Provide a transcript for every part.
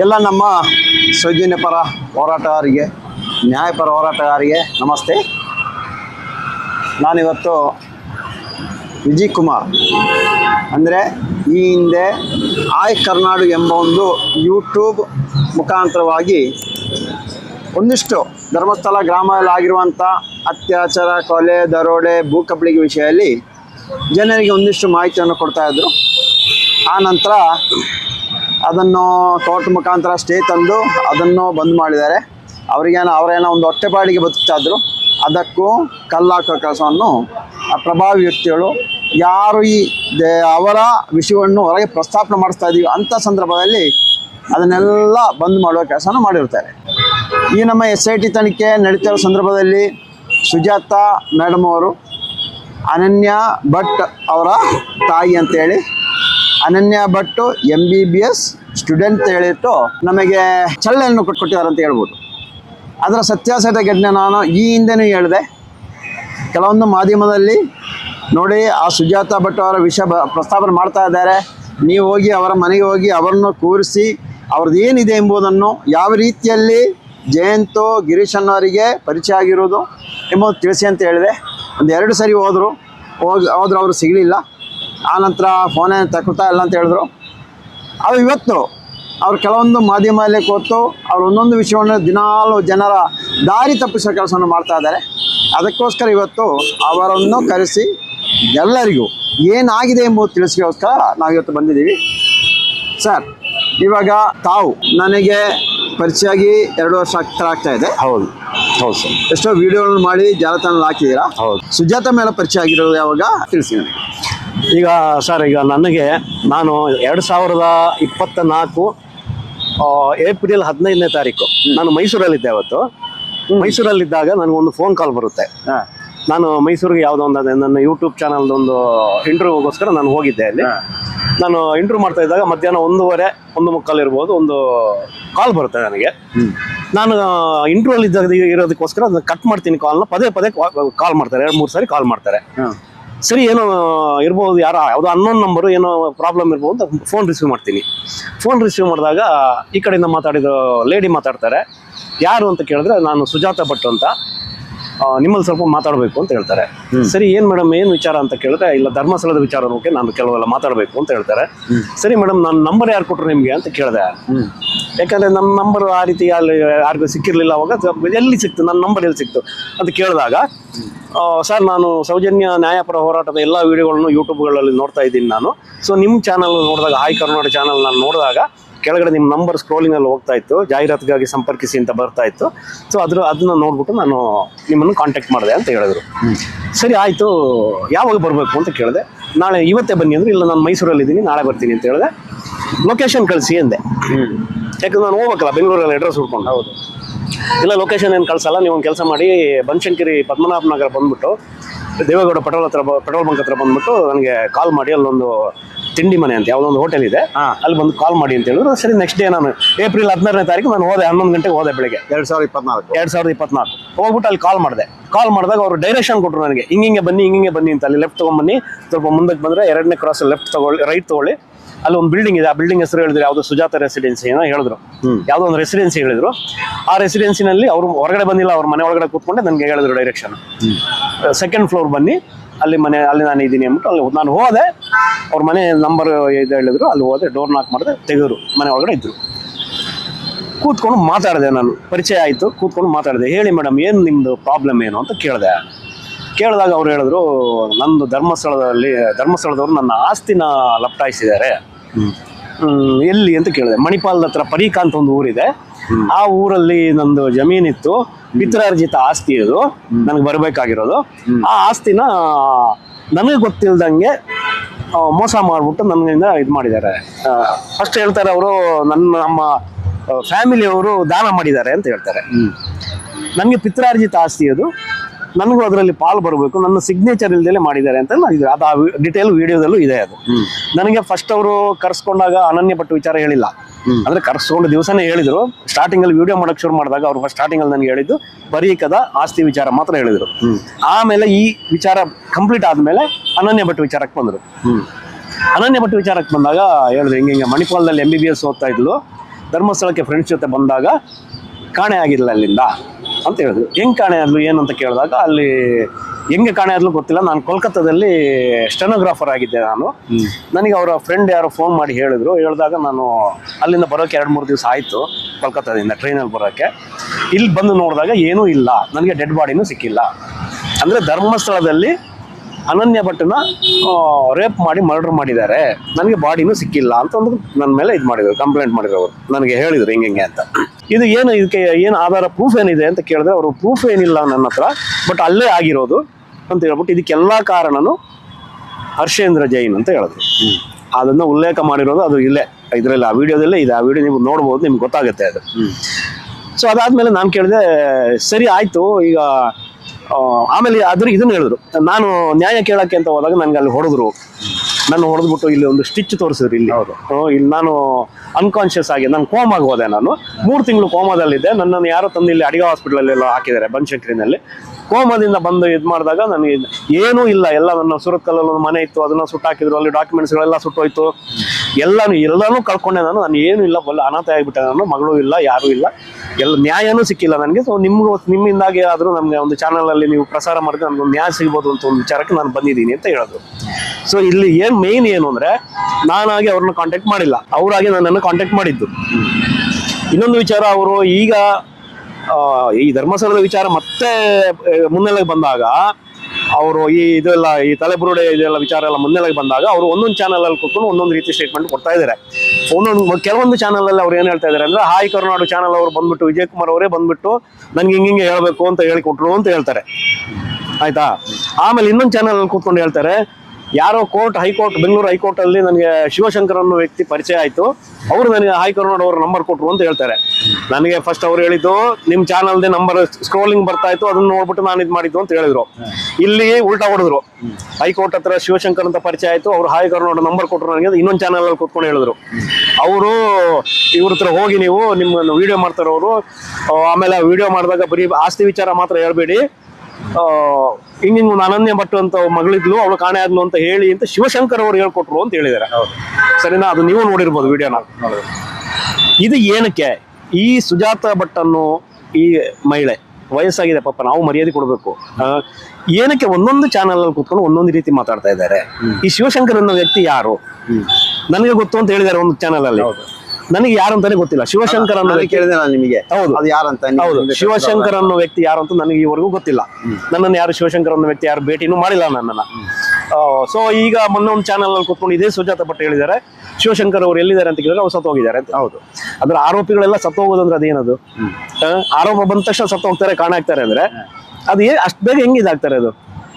ಎಲ್ಲ ನಮ್ಮ ಸೌಜನ್ಯ ಪರ ನ್ಯಾಯಪರ ಹೋರಾಟಗಾರಿಗೆ ನಮಸ್ತೆ. ನಾನಿವತ್ತು ವಿಜಯ್ ಕುಮಾರ್. ಅಂದರೆ ಈ ಹಿಂದೆ ಆಯ್ ಕರ್ನಾಡು ಎಂಬ ಒಂದು ಯೂಟ್ಯೂಬ್ ಮುಖಾಂತರವಾಗಿ ಒಂದಿಷ್ಟು ಧರ್ಮಸ್ಥಳ ಗ್ರಾಮದಲ್ಲಿ ಆಗಿರುವಂಥ ಅತ್ಯಾಚಾರ, ಕೊಲೆ, ದರೋಡೆ ಭೂ ಕಬಳಿಕೆ ವಿಷಯದಲ್ಲಿ ಜನರಿಗೆ ಒಂದಿಷ್ಟು ಮಾಹಿತಿಯನ್ನು ಕೊಡ್ತಾಯಿದ್ರು ಆ ನಂತರ ಅದನ್ನು ಕೋರ್ಟ್ ಮುಖಾಂತರ ಸ್ಟೇ ತಂದು ಅದನ್ನು ಬಂದ್ ಮಾಡಿದ್ದಾರೆ. ಅವರಿಗೇನೋ, ಅವರೇನೋ ಒಂದು ಹೊಟ್ಟೆಪಾಡಿಗೆ ಬದುಕ್ತಾ ಅದಕ್ಕೂ ಕಲ್ಲಾಕೋ ಕೆಲಸವನ್ನು ಪ್ರಭಾವಿ ವ್ಯಕ್ತಿಗಳು ಯಾರು ಈ ಅವರ ವಿಷಯವನ್ನು ಹೊರಗೆ ಪ್ರಸ್ತಾಪನೆ ಮಾಡಿಸ್ತಾ ಇದ್ದೀವಿ ಅಂಥ ಸಂದರ್ಭದಲ್ಲಿ ಅದನ್ನೆಲ್ಲ ಬಂದ್ ಮಾಡುವ ಕೆಲಸನ ಮಾಡಿರ್ತಾರೆ. ಈ ನಮ್ಮ ಎಸ್ ಐ ಟಿ ತನಿಖೆ ನಡೀತಿರೋ ಸಂದರ್ಭದಲ್ಲಿ ಸುಜಾತ ಮೇಡಮ್ ಅವರು ಅನನ್ಯ ಭಟ್ ಅವರ ತಾಯಿ ಅಂತೇಳಿ Ananya Bhat M B B S student ಹೇಳಿಟ್ಟು ನಮಗೆ ಚಳ್ಳೆಯನ್ನು ಕೊಟ್ಟಿದ್ದಾರೆ ಅಂತ ಹೇಳ್ಬೋದು. ಅದರ ಸತ್ಯಾಸತ್ಯ ಘಟನೆ ನಾನು ಈ ಹಿಂದೆನೂ ಹೇಳಿದೆ. ಕೆಲವೊಂದು ಮಾಧ್ಯಮದಲ್ಲಿ ನೋಡಿ, ಆ ಸುಜಾತ ಭಟ್ ಅವರ ವಿಷಯ ಪ್ರಸ್ತಾಪನೆ ಮಾಡ್ತಾ ಇದ್ದಾರೆ. ನೀವು ಹೋಗಿ ಅವರ ಮನೆಗೆ ಹೋಗಿ ಅವರನ್ನು ಕೂರಿಸಿ ಅವ್ರದ್ದು ಏನಿದೆ ಎಂಬುದನ್ನು ಯಾವ ರೀತಿಯಲ್ಲಿ ಜಯಂತು, ಗಿರೀಶ್ ಅನ್ನೋರಿಗೆ ಪರಿಚಯ ಆಗಿರೋದು ಎಂಬುದು ತಿಳಿಸಿ ಅಂತ ಹೇಳಿದೆ. ಒಂದು ಎರಡು ಸರಿ ಹೋದರು. ಹೋಗಿ ಹೋದ್ರೆ, ಅವರು ಸಿಗಲಿಲ್ಲ. ಆನಂತರ ಫೋನೇ ತಕ್ಕುತ್ತಾ ಇಲ್ಲ ಅಂತ ಹೇಳಿದ್ರು. ಅದು ಇವತ್ತು ಅವ್ರು ಕೆಲವೊಂದು ಮಾಧ್ಯಮದಲ್ಲಿ ಕೂತು ಅವ್ರು ಒಂದೊಂದು ವಿಷಯವನ್ನು ದಿನಾಲು ಜನರ ದಾರಿ ತಪ್ಪಿಸೋ ಕೆಲಸವನ್ನು ಮಾಡ್ತಾ ಇದ್ದಾರೆ. ಅದಕ್ಕೋಸ್ಕರ ಇವತ್ತು ಅವರನ್ನು ಕರೆಸಿ ಎಲ್ಲರಿಗೂ ಏನಾಗಿದೆ ಎಂಬುದು ತಿಳಿಸೋಸ್ಕರ ನಾವು ಇವತ್ತು ಬಂದಿದ್ದೀವಿ. ಸರ್ ಇವಾಗ ತಾವು ನನಗೆ ಪರಿಚಯ ಆಗಿ ಎರಡು ವರ್ಷ ಆಗ್ತಾ ಆಗ್ತಾ ಇದೆ. ಹೌದು ಹೌದು ಸರ್. ಎಷ್ಟೋ ವಿಡಿಯೋಗಳನ್ನು ಮಾಡಿ ಜಾಲತಾಣದಲ್ಲಿ ಹಾಕಿದ್ದೀರಾ? ಹೌದು. ಸುಜಾತ ಮೇಲೆ ಪರಿಚಯ ಆಗಿರೋದು ಯಾವಾಗ? ತಿಳಿಸಿ ನನಗೆ. ಈಗ ಸರ್ ಈಗ ನನಗೆ ನಾನು ಎರಡು ಸಾವಿರದ ಇಪ್ಪತ್ತ ನಾಲ್ಕು ಏಪ್ರಿಲ್ ಹದಿನೈದನೇ ತಾರೀಕು ನಾನು ಮೈಸೂರಲ್ಲಿದ್ದೆ ಅವತ್ತು. ಮೈಸೂರಲ್ಲಿದ್ದಾಗ ನನಗೊಂದು ಫೋನ್ ಕಾಲ್ ಬರುತ್ತೆ. ನಾನು ಮೈಸೂರಿಗೆ ಯಾವುದೋ ಒಂದು ಅದೇ ನನ್ನ ಯೂಟ್ಯೂಬ್ ಚಾನಲ್ದೊಂದು ಇಂಟರ್ವ್ಯೂಗೋಸ್ಕರ ನಾನು ಹೋಗಿದ್ದೆ ಅಲ್ಲಿ. ನಾನು ಇಂಟರ್ವ್ಯೂ ಮಾಡ್ತಾ ಇದ್ದಾಗ ಮಧ್ಯಾಹ್ನ ಒಂದೂವರೆ ಒಂದು ಮುಕ್ಕಾಲು ಇರ್ಬೋದು ಒಂದು ಕಾಲ್ ಬರುತ್ತೆ ನನಗೆ. ನಾನು ಇಂಟರ್ವ್ಯೂ ಇದ್ದಾಗ ಇರೋದಕ್ಕೋಸ್ಕರ ಅದನ್ನ ಕಟ್ ಮಾಡ್ತೀನಿ ಕಾಲ್ನ ಪದೇ ಪದೇ ಕಾಲ್ ಮಾಡ್ತಾರೆ ಎರಡು ಮೂರು ಸಾರಿ ಕಾಲ್ ಮಾಡ್ತಾರೆ. ಸರಿ, ಏನೋ ಇರ್ಬೋದು, ಯಾರೋ, ಯಾವುದೋ ಅನ್ನೋನ್ ನಂಬರು ಏನೋ ಪ್ರಾಬ್ಲಮ್ ಇರ್ಬೋದು ಅಂತ ಫೋನ್ ರಿಸೀವ್ ಮಾಡ್ತೀನಿ. ಫೋನ್ ರಿಸೀವ್ ಮಾಡಿದಾಗ, ಈ ಕಡೆಯಿಂದ ಮಾತಾಡಿದ ಲೇಡಿ ಮಾತಾಡ್ತಾರೆ. ಯಾರು ಅಂತ ಕೇಳಿದ್ರೆ, ನಾನು ಸುಜಾತ ಭಟ್ ಅಂತ. ನಿಮ್ಮಲ್ಲಿ ಸ್ವಲ್ಪ ಮಾತಾಡಬೇಕು ಅಂತ ಹೇಳ್ತಾರೆ. ಸರಿ ಏನು ಮೇಡಮ್ ಏನು ವಿಚಾರ ಅಂತ ಕೇಳಿದ್ರೆ ಇಲ್ಲ ಧರ್ಮಸ್ಥಳದ ವಿಚಾರ ನೋಡಿ ನಾನು ಕೆಲವೆಲ್ಲ ಮಾತಾಡಬೇಕು ಅಂತ ಹೇಳ್ತಾರೆ. ಸರಿ ಮೇಡಮ್ ನನ್ನ ನಂಬರ್ ಯಾರು ಕೊಟ್ಟರು ನಿಮಗೆ ಅಂತ ಕೇಳಿದೆ. ಯಾಕಂದ್ರೆ ನನ್ನ ನಂಬರ್ ಆ ರೀತಿ ಅಲ್ಲಿ ಯಾರಿಗೂ ಸಿಕ್ಕಿರಲಿಲ್ಲ ಅವಾಗ ಎಲ್ಲಿ ಸಿಕ್ತು ನನ್ನ ನಂಬರ್ ಎಲ್ಲಿ ಸಿಕ್ತು ಅಂತ ಕೇಳಿದಾಗ ಸರ್ ನಾನು ಸೌಜನ್ಯ ನ್ಯಾಯಪರ ಹೋರಾಟದ ಎಲ್ಲ ವಿಡಿಯೋಗಳನ್ನು ಯೂಟ್ಯೂಬ್ಗಳಲ್ಲಿ ನೋಡ್ತಾ ಇದ್ದೀನಿ ನಾನು. ಸೊ ನಿಮ್ಮ ಚಾನಲ್ ನೋಡಿದಾಗ ಹಾಯ್ ಕರ್ನಾಟಕ ಚಾನಲ್ ನಾನು ನೋಡಿದಾಗ ಕೆಳಗಡೆ ನಿಮ್ಮ ನಂಬರ್ ಸ್ಕ್ರೋಲಿಂಗಲ್ಲಿ ಹೋಗ್ತಾ ಇತ್ತು. ಜಾಹೀರಾತಿಗಾಗಿ ಸಂಪರ್ಕಿಸಿ ಅಂತ ಬರ್ತಾ ಇತ್ತು. ಸೊ ಅದ್ರ ಅದನ್ನ ನೋಡ್ಬಿಟ್ಟು ನಾನು ನಿಮ್ಮನ್ನು ಕಾಂಟ್ಯಾಕ್ಟ್ ಮಾಡಿದೆ ಅಂತ ಹೇಳಿದ್ರು. ಸರಿ ಆಯಿತು. ಯಾವಾಗ ಬರಬೇಕು ಅಂತ ಕೇಳಿದೆ. ನಾಳೆ ಇವತ್ತೇ ಬನ್ನಿ ಅಂದ್ರೆ ಇಲ್ಲ ನಾನು ಮೈಸೂರಲ್ಲಿ ಇದ್ದೀನಿ ನಾಳೆ ಬರ್ತೀನಿ ಅಂತ ಹೇಳಿದೆ. ಲೊಕೇಶನ್ ಕಳಿಸಿ ಅಂದೆ. ಯಾಕಂದ್ರೆ ನಾನು ಹೋಗ್ಬೇಕಲ್ಲ ಬೆಂಗಳೂರಲ್ಲಿ ಅಡ್ರೆಸ್ ಹುಡ್ಕೊಂಡು. ಹೌದು. ಇಲ್ಲ ಲೊಕೇಶನ್ ಏನು ಕಳ್ಸಲ್ಲ ನೀವು ಒಂದು ಕೆಲಸ ಮಾಡಿ ಬನಶಂಕರಿ ಪದ್ಮನಾಭ ನಗರ ಬಂದ್ಬಿಟ್ಟು ದೇವೇಗೌಡ ಪೆಟ್ರೋಲ್ ಹತ್ರ ಪೆಟ್ರೋಲ್ ಬಂಕ್ ಹತ್ರ ಬಂದ್ಬಿಟ್ಟು ನನಗೆ ಕಾಲ್ ಮಾಡಿ ಅಲ್ಲೊಂದು ತಿಂಡಿ ಮನೆ ಅಂತ ಯಾವುದೋ ಒಂದು ಹೋಟೆಲ್ ಇದೆ. ಹಾ. ಅಲ್ಲಿ ಬಂದು ಕಾಲ್ ಮಾಡಿ ಅಂತ ಹೇಳಿದ್ರು ಸರಿ ನೆಕ್ಸ್ಟ್ ಡೇ ನಾನು ಏಪ್ರಿಲ್ ಹದಿನಾರನೇ ತಾರೀಕು ನಾನು ಹೋದೆ ಹನ್ನೊಂದು ಗಂಟೆಗೆ ಹೋದೆ ಬೆಳಿಗ್ಗೆ. ಎರಡ್ ಸಾವಿರದ ಇಪ್ಪತ್ನಾಲ್ಕು. ಎರಡ್ ಸಾವಿರದ ಇಪ್ಪತ್ನಾಲ್ಕು. ಹೋಗ್ಬಿಟ್ಟು ಅಲ್ಲಿ ಕಾಲ್ ಮಾಡಿದೆ. ಕಾಲ್ ಮಾಡಿದಾಗ ಅವರು ಡೈರೆಕ್ಷನ್ ಕೊಟ್ಟರು ನನಗೆ ಹಿಂಗೆ ಬನ್ನಿ ಹಿಂಗೆ ಬನ್ನಿ ಅಂತ. ಅಲ್ಲಿ ಲೆಫ್ಟ್ ತೊಗೊಂಬನ್ನಿ ಸ್ವಲ್ಪ ಮುಂದಕ್ಕೆ ಬಂದರೆ ಎರಡನೇ ಕ್ರಾಸ್ ಲೆಫ್ಟ್ ತಗೊಳ್ಳಿ ರೈಟ್ ತಗೊಳ್ಳಿ. ಅಲ್ಲಿ ಒಂದು ಬಿಲ್ಡಿಂಗ್ ಇದೆ ಆ ಬಿಲ್ಡಿಂಗ್ ಹೆಸರು ಹೇಳಿದ್ರು ಯಾವುದು ಸುಜಾತ ರೆಸಿಡೆನ್ಸಿ ಏನೋ ಹೇಳಿದ್ರು. ಯಾವುದೋ ಒಂದು ರೆಸಿಡೆನ್ಸಿ ಹೇಳಿದ್ರು. ಆ ರೆಸಿಡೆನ್ಸಿನಲ್ಲಿ ಅವರು ಹೊರಗಡೆ ಬಂದಿಲ್ಲ ಅವ್ರ ಮನೆ ಒಳಗಡೆ ಕೂತ್ಕೊಂಡೆ ನನಗೆ ಹೇಳಿದ್ರು ಡೈರೆಕ್ಷನ್ ಸೆಕೆಂಡ್ ಫ್ಲೋರ್ ಬನ್ನಿ. ಅಲ್ಲಿ ಮನೆ ಅಲ್ಲಿ ನಾನು ಇದ್ದೀನಿ ಅಂದ್ಬಿಟ್ಟು ಅಲ್ಲಿ ನಾನು ಹೋದೆ. ಅವ್ರ ಮನೆ ನಂಬರ್ ಇದು ಹೇಳಿದ್ರು ಅಲ್ಲಿ ಹೋದೆ ಡೋರ್ ನಾಕ್ ಮಾಡಿದೆ ತೆಗೆದ್ರು. ಮನೆ ಒಳಗಡೆ ಇದ್ರು. ಕೂತ್ಕೊಂಡು ಮಾತಾಡಿದೆ ನಾನು. ಪರಿಚಯ ಆಯಿತು ಕೂತ್ಕೊಂಡು ಮಾತಾಡಿದೆ. ಹೇಳಿ ಮೇಡಮ್ ಏನು ನಿಮ್ಮದು ಪ್ರಾಬ್ಲಮ್ ಏನು ಅಂತ ಕೇಳಿದೆ. ಕೇಳಿದಾಗ ಅವ್ರು ಹೇಳಿದ್ರು ನಂದು ಧರ್ಮಸ್ಥಳದಲ್ಲಿ ಧರ್ಮಸ್ಥಳದವರು ನನ್ನ ಆಸ್ತಿನ ಲಪ್ಟಾಯಿಸಿದ್ದಾರೆ. ಎಲ್ಲಿ ಅಂತ ಕೇಳಿದೆ. ಮಣಿಪಾಲದ ಹತ್ರ ಪರೀಕಾ ಅಂತ ಒಂದು ಊರಿದೆ. ಆ ಊರಲ್ಲಿ ನಂದು ಜಮೀನಿತ್ತು. ಪಿತ್ರಾರ್ಜಿತ ಆಸ್ತಿ ಅದು. ನನಗೆ ಬರಬೇಕಾಗಿರೋದು. ಆ ಆಸ್ತಿನ ನನಗೆ ಗೊತ್ತಿಲ್ದಂಗೆ ಮೋಸ ಮಾಡಿಬಿಟ್ಟು ನನ್ನಿಂದ ಇದು ಮಾಡಿದ್ದಾರೆ. ಫಸ್ಟ್ ಹೇಳ್ತಾರೆ ಅವರು ನನ್ನ ನಮ್ಮ ಫ್ಯಾಮಿಲಿಯವರು ದಾನ ಮಾಡಿದ್ದಾರೆ ಅಂತ ಹೇಳ್ತಾರೆ. ನನಗೆ ಪಿತ್ರಾರ್ಜಿತ ಆಸ್ತಿ ಅದು. ನನಗೂ ಅದರಲ್ಲಿ ಪಾಲ್ ಬರಬೇಕು ನನ್ನ ಸಿಗ್ನೇಚರ್ ಇಲ್ದೇ ಮಾಡಿದ್ದಾರೆ ಅಂತ ಇದು ಅದು ಆ ಡಿಟೇಲ್ ವಿಡಿಯೋದಲ್ಲೂ ಇದೆ ಅದು. ನನಗೆ ಫಸ್ಟ್ ಅವರು ಕರ್ಸ್ಕೊಂಡಾಗ ಅನನ್ಯ ಪಟ್ಟು ವಿಚಾರ ಹೇಳಿಲ್ಲ. ಅಂದ್ರೆ ಕರ್ಸ್ಕೊಂಡು ದಿವಸನೇ ಹೇಳಿದ್ರು ಸ್ಟಾರ್ಟಿಂಗ್ ಅಲ್ಲಿ ವಿಡಿಯೋ ಮಾಡಕ್ ಶುರು ಮಾಡಿದಾಗ ಅವ್ರು ಸ್ಟಾರ್ಟಿಂಗ್ ಅಲ್ಲಿ ನನಗೆ ಹೇಳಿದ್ದು ಬರೀಕದ ಆಸ್ತಿ ವಿಚಾರ ಮಾತ್ರ ಹೇಳಿದ್ರು. ಆಮೇಲೆ ಈ ವಿಚಾರ ಕಂಪ್ಲೀಟ್ ಆದ್ಮೇಲೆ ಅನನ್ಯ ಭಟ್ ವಿಚಾರಕ್ಕೆ ಬಂದರು. ಅನನ್ಯ ಭಟ್ ವಿಚಾರಕ್ಕೆ ಬಂದಾಗ ಹೇಳಿದ್ರು ಹಿಂಗೆ ಹಿಂಗೆ ಮಣಿಪಾಲದಲ್ಲಿ ಎಂ ಬಿ ಬಿ ಎಸ್ ಓದ್ತಾ ಇದ್ಲು ಧರ್ಮಸ್ಥಳಕ್ಕೆ ಫ್ರೆಂಡ್ಸ್ ಜೊತೆ ಬಂದಾಗ ಕಾಣೆ ಆಗಿಲ್ಲ ಅಲ್ಲಿಂದ. ಅಂತ ಹೇಳಿದ್ರು. ಹೆಂಗ್ ಕಾಣೆ ಆದ್ಲು ಏನು ಅಂತ ಕೇಳಿದಾಗ ಅಲ್ಲಿ ಹೆಂಗೆ ಕಾಣೆ ಆದ್ಲು ಗೊತ್ತಿಲ್ಲ. ನಾನು ಕೋಲ್ಕತ್ತಾದಲ್ಲಿ ಸ್ಟೆನೋಗ್ರಾಫರ್ ಆಗಿದ್ದೆ ನಾನು. ನನಗೆ ಅವರ ಫ್ರೆಂಡ್ ಯಾರೋ ಫೋನ್ ಮಾಡಿ ಹೇಳಿದ್ರು. ಹೇಳಿದಾಗ ನಾನು ಅಲ್ಲಿಂದ ಬರೋಕೆ ಎರಡು ಮೂರು ದಿವಸ ಆಯಿತು ಕೋಲ್ಕತ್ತಾದಿಂದ ಟ್ರೈನಲ್ಲಿ ಬರೋಕ್ಕೆ ಇಲ್ಲಿ ಬಂದು ನೋಡಿದಾಗ ಏನೂ ಇಲ್ಲ. ನನಗೆ ಡೆಡ್ ಬಾಡಿನೂ ಸಿಕ್ಕಿಲ್ಲ. ಅಂದರೆ ಧರ್ಮಸ್ಥಳದಲ್ಲಿ ಅನನ್ಯ ಭಟ್ಟನ ರೇಪ್ ಮಾಡಿ ಮರ್ಡರ್ ಮಾಡಿದ್ದಾರೆ. ನನಗೆ ಬಾಡಿನೂ ಸಿಕ್ಕಿಲ್ಲ ಅಂತ ಒಂದು ನನ್ನ ಮೇಲೆ ಇದು ಮಾಡಿದ್ರು ಕಂಪ್ಲೇಂಟ್ ಮಾಡಿದ್ರು ಅವರು. ನನಗೆ ಹೇಳಿದರು ಹಿಂಗೆ ಹಿಂಗೆ ಅಂತ. ಇದು ಏನು ಇದಕ್ಕೆ ಏನು ಆಧಾರ ಪ್ರೂಫ್ ಏನಿದೆ ಅಂತ ಕೇಳಿದ್ರೆ ಅವರು ಪ್ರೂಫ್ ಏನಿಲ್ಲ ನನ್ನ ಹತ್ರ ಬಟ್ ಅಲ್ಲೇ ಆಗಿರೋದು ಅಂತ ಹೇಳ್ಬಿಟ್ಟು ಇದಕ್ಕೆಲ್ಲ ಕಾರಣನು ಹರ್ಷೇಂದ್ರ ಜೈನ್ ಅಂತ ಹೇಳಿದ್ರು. ಅದನ್ನು ಉಲ್ಲೇಖ ಮಾಡಿರೋದು ಅದು ಇಲ್ಲೇ, ಇದರಲ್ಲಿ ಆ ವಿಡಿಯೋದಲ್ಲೇ ಇದೆ, ಆ ವಿಡಿಯೋ ನೀವು ನೋಡ್ಬೋದು, ನಿಮ್ಗೆ ಗೊತ್ತಾಗುತ್ತೆ ಅದು. ಸೊ ಅದಾದ್ಮೇಲೆ ನಾನು ಕೇಳಿದೆ, ಸರಿ ಆಯ್ತು, ಈಗ ಆಮೇಲೆ ಅದ್ರ ಇದನ್ನು ಹೇಳಿದ್ರು. ನಾನು ನ್ಯಾಯ ಕೇಳಕ್ಕೆ ಅಂತ ಹೋದಾಗ ನನಗೆ ಅಲ್ಲಿ ಹೊಡೆದ್ರು. ನಾನು ಹೊಡೆದ್ಬಿಟ್ಟು ಇಲ್ಲಿ ಒಂದು ಸ್ಟಿಚ್ ತೋರಿಸಿದ್ರು ಇಲ್ಲಿ. ಹೌದು. ಇಲ್ಲಿ ನಾನು ಅನ್ಕಾನ್ಶಿಯಸ್ ಆಗಿ ನಾನು ಕೋಮಾಗಿ ಹೋದೆ ನಾನು. ಮೂರು ತಿಂಗಳು ಕೋಮಾದಲ್ಲಿದ್ದೆ. ನನ್ನನ್ನು ಯಾರೋ ತಂದು ಇಲ್ಲಿ ಅಡಿಗೆ ಹಾಸ್ಪಿಟ್ಲಲ್ಲೆಲ್ಲ ಹಾಕಿದ್ದಾರೆ ಬನಶಂಕರಿನಲ್ಲಿ ಕೋಮದಿಂದ ಬಂದು ಇದು ಮಾಡಿದಾಗ ನನಗೆ ಏನೂ ಇಲ್ಲ. ಎಲ್ಲ ನನ್ನ ಸುರತ್ಕಲ್ಲಲ್ಲಿ ಒಂದು ಮನೆ ಇತ್ತು ಅದನ್ನ ಸುಟ್ಟಾಕಿದ್ರು ಅಲ್ಲಿ ಡಾಕ್ಯುಮೆಂಟ್ಸ್ಗಳೆಲ್ಲ ಸುಟ್ಟೋಯ್ತು. ಎಲ್ಲಾನು ಎಲ್ಲಾನು ಕಳ್ಕೊಂಡೆ ನಾನು. ನಾನು ಏನೂ ಇಲ್ಲ ಬಲ್ಲ ಅನಾಥ ಆಗಿಬಿಟ್ಟೆ ನಾನು. ಮಗಳು ಇಲ್ಲ ಯಾರೂ ಇಲ್ಲ. ಎಲ್ಲ ನ್ಯಾಯನೂ ಸಿಕ್ಕಿಲ್ಲ ನನಗೆ. ಸೊ ನಿಮ್ಗೆ ನಿಮ್ಮಿಂದಾಗಿ ಆದರೂ ನಮಗೆ ಒಂದು ಚಾನಲಲ್ಲಿ ನೀವು ಪ್ರಸಾರ ಮಾಡಿದ್ರೆ ನಮ್ಗೆ ನ್ಯಾಯ ಸಿಗ್ಬೋದು ಅಂತ ಒಂದು ವಿಚಾರಕ್ಕೆ ನಾನು ಬಂದಿದ್ದೀನಿ ಅಂತ ಹೇಳೋದು ಸೊ ಇಲ್ಲಿ ಏನು ಮೇನ್ ಏನು ಅಂದರೆ, ನಾನಾಗಿ ಅವ್ರನ್ನ ಕಾಂಟ್ಯಾಕ್ಟ್ ಮಾಡಿಲ್ಲ. ಅವರಾಗಿ ನನ್ನನ್ನು ಕಾಂಟ್ಯಾಕ್ಟ್ ಮಾಡಿದ್ದು. ಇನ್ನೊಂದು ವಿಚಾರ, ಅವರು ಈಗ ಈ ಧರ್ಮಸ್ಥಳದ ವಿಚಾರ ಮತ್ತೆ ಮುನ್ನೆಲೆಗೆ ಬಂದಾಗ ಅವರು ಈ ಇದೆಲ್ಲ, ಈ ತಲೆಬುರುಡೆ ಇದೆಲ್ಲ ವಿಚಾರ ಎಲ್ಲ ಮುನ್ನೆಲೆಗೆ ಬಂದಾಗ ಅವರು ಒಂದೊಂದು ಚಾನಲ್ ಅಲ್ಲಿ ಕೂತ್ಕೊಂಡು ಒಂದೊಂದು ರೀತಿ ಸ್ಟೇಟ್ಮೆಂಟ್ ಕೊಡ್ತಾ ಇದ್ದಾರೆ. ಒಂದೊಂದು ಕೆಲವೊಂದು ಚಾನಲ್ ಅಲ್ಲಿ ಅವ್ರು ಏನು ಹೇಳ್ತಾ ಇದ್ದಾರೆ ಅಂದ್ರೆ, ಹಾಯ್ ಕರ್ನಾಡು ಚಾನಲ್ ಅವರು ಬಂದ್ಬಿಟ್ಟು ವಿಜಯ್ ಕುಮಾರ್ ಅವರೇ ಬಂದ್ಬಿಟ್ಟು ನನ್ಗೆ ಹಿಂಗೆ ಹೇಳ್ಬೇಕು ಅಂತ ಹೇಳಿಕೊಟ್ರು ಅಂತ ಹೇಳ್ತಾರೆ. ಆಯ್ತಾ? ಆಮೇಲೆ ಇನ್ನೊಂದು ಚಾನಲ್ ಕೂತ್ಕೊಂಡು ಹೇಳ್ತಾರೆ ಯಾರೋ ಕೋರ್ಟ್, ಹೈಕೋರ್ಟ್, ಬೆಂಗಳೂರು ಹೈಕೋರ್ಟ್ ಅಲ್ಲಿ ನನಗೆ ಶಿವಶಂಕರ್ ಅನ್ನೋ ವ್ಯಕ್ತಿ ಪರಿಚಯ ಆಯ್ತು. ಅವರು ನನಗೆ ಹಾಯ್ ಅವ್ರ ನಂಬರ್ ಕೊಟ್ರು ಅಂತ ಹೇಳ್ತಾರೆ. ನನಗೆ ಫಸ್ಟ್ ಅವ್ರು ಹೇಳಿದ್ದು ನಿಮ್ಮ ಚಾನಲ್ದೆ ನಂಬರ್ ಸ್ಕ್ರೋಲಿಂಗ್ ಬರ್ತಾ ಇತ್ತು, ಅದನ್ನ ನೋಡ್ಬಿಟ್ಟು ನಾನು ಇದು ಮಾಡಿದ್ದು ಅಂತ ಹೇಳಿದ್ರು. ಇಲ್ಲಿ ಉಲ್ಟಾ ಹೊಡೆದ್ರು. ಹೈಕೋರ್ಟ್ ಹತ್ರ ಶಿವಶಂಕರ್ ಅಂತ ಪರಿಚಯ ಆಯ್ತು. ಅವ್ರು ಹಾಯ್ ಕರ್ನಾಡ್ ನಂಬರ್ ಕೊಟ್ರು ನನಗೆ ಇನ್ನೊಂದು ಚಾನಲ್ ಅಲ್ಲಿ ಕೂತ್ಕೊಂಡು ಹೇಳಿದ್ರು. ಅವರು ಇವ್ರ ಹತ್ರ ಹೋಗಿ ನೀವು ನಿಮ್ಮ ವಿಡಿಯೋ ಮಾಡ್ತಾರವರು ಆಮೇಲೆ ವಿಡಿಯೋ ಮಾಡಿದಾಗ ಬರೀ ಆಸ್ತಿ ವಿಚಾರ ಮಾತ್ರ ಹೇಳ್ಬೇಡಿ. ಹಿಂಗಿಂಗ್ ಒಂದು ಅನನ್ಯ ಭಟ್ ಅಂತ ಮಗಳಿದ್ಲು ಅವಳು ಕಾಣೆ ಆದ್ಲು ಅಂತ ಹೇಳಿ ಅಂತ ಶಿವಶಂಕರ್ ಅವರು ಹೇಳ್ಕೊಟ್ರು ಅಂತ ಹೇಳಿದ್ದಾರೆ ಸರಿನಾ? ಅದು ನೀವು ನೋಡಿರ್ಬೋದು ವಿಡಿಯೋನ. ಇದು ಏನಕ್ಕೆ? ಈ ಸುಜಾತ ಭಟ್ ಅನ್ನೋ ಈ ಮಹಿಳೆ ವಯಸ್ಸಾಗಿದೆ ಪಾಪ ನಾವು ಮರ್ಯಾದೆ ಕೊಡಬೇಕು. ಏನಕ್ಕೆ ಒಂದೊಂದು ಚಾನಲ್ ಅಲ್ಲಿ ಕೂತ್ಕೊಂಡು ಒಂದೊಂದು ರೀತಿ ಮಾತಾಡ್ತಾ ಇದ್ದಾರೆ? ಈ ಶಿವಶಂಕರ್ ಅನ್ನೋ ವ್ಯಕ್ತಿ ಯಾರು? ನನಗೆ ಗೊತ್ತು ಅಂತ ಹೇಳಿದ್ದಾರೆ ಒಂದು ಚಾನಲ್ ಅಲ್ಲಿ ನನಗೆ ಯಾರು ಅಂತಾನೆ ಗೊತ್ತಿಲ್ಲ. ಶಿವಶಂಕರ್ ಅನ್ನೋ ನಾನು ವ್ಯಕ್ತಿ ಕೇಳಿದೆ ನಾನು ನಿಮಗೆ. ಹೌದು. ಅದು ಯಾರಂತ ಹೌದು. ಶಿವಶಂಕರ್ ಅನ್ನೋ ವ್ಯಕ್ತಿ ಯಾರು ಅಂತ ನನಗೆ ಈವರೆಗೂ ಗೊತ್ತಿಲ್ಲ. ನನ್ನನ್ನು ಯಾರು ಶಿವಶಂಕರ್ ಅನ್ನೋ ವ್ಯಕ್ತಿ ಯಾರು ಭೇಟಿನೂ ಮಾಡಿಲ್ಲ ನನ್ನನ್ನ. ಸೊ ಈಗ ಮೊನ್ನೆ ಒಂದು ಚಾನಲ್ ಅಲ್ಲಿ ಕೂತ್ಕೊಂಡು ಇದೇ ಸುಜಾತ ಭಟ್ ಹೇಳಿದ್ದಾರೆ. ಶಿವಶಂಕರ್ ಅವರು ಎಲ್ಲಿದ್ದಾರೆ ಅಂತ ಕೇಳಿದ್ರೆ ಅವ್ರು ಸತ್ತು ಹೋಗಿದ್ದಾರೆ ಅಂತ. ಹೌದು. ಅದರ ಆರೋಪಿಗಳೆಲ್ಲ ಸತ್ತು ಹೋಗೋದಂದ್ರೆ ಅದೇನದು ಆರೋಪ ಬಂದ ತಕ್ಷಣ ಸತ್ತು ಹೋಗ್ತಾರೆ ಕಾಣಾಗ್ತಾರೆ ಅಂದ್ರೆ. ಅದು ಏ ಅಷ್ಟು ಬೇಗ ಹೆಂಗ್ ಇದಾಗ್ತಾರೆ ಅದು?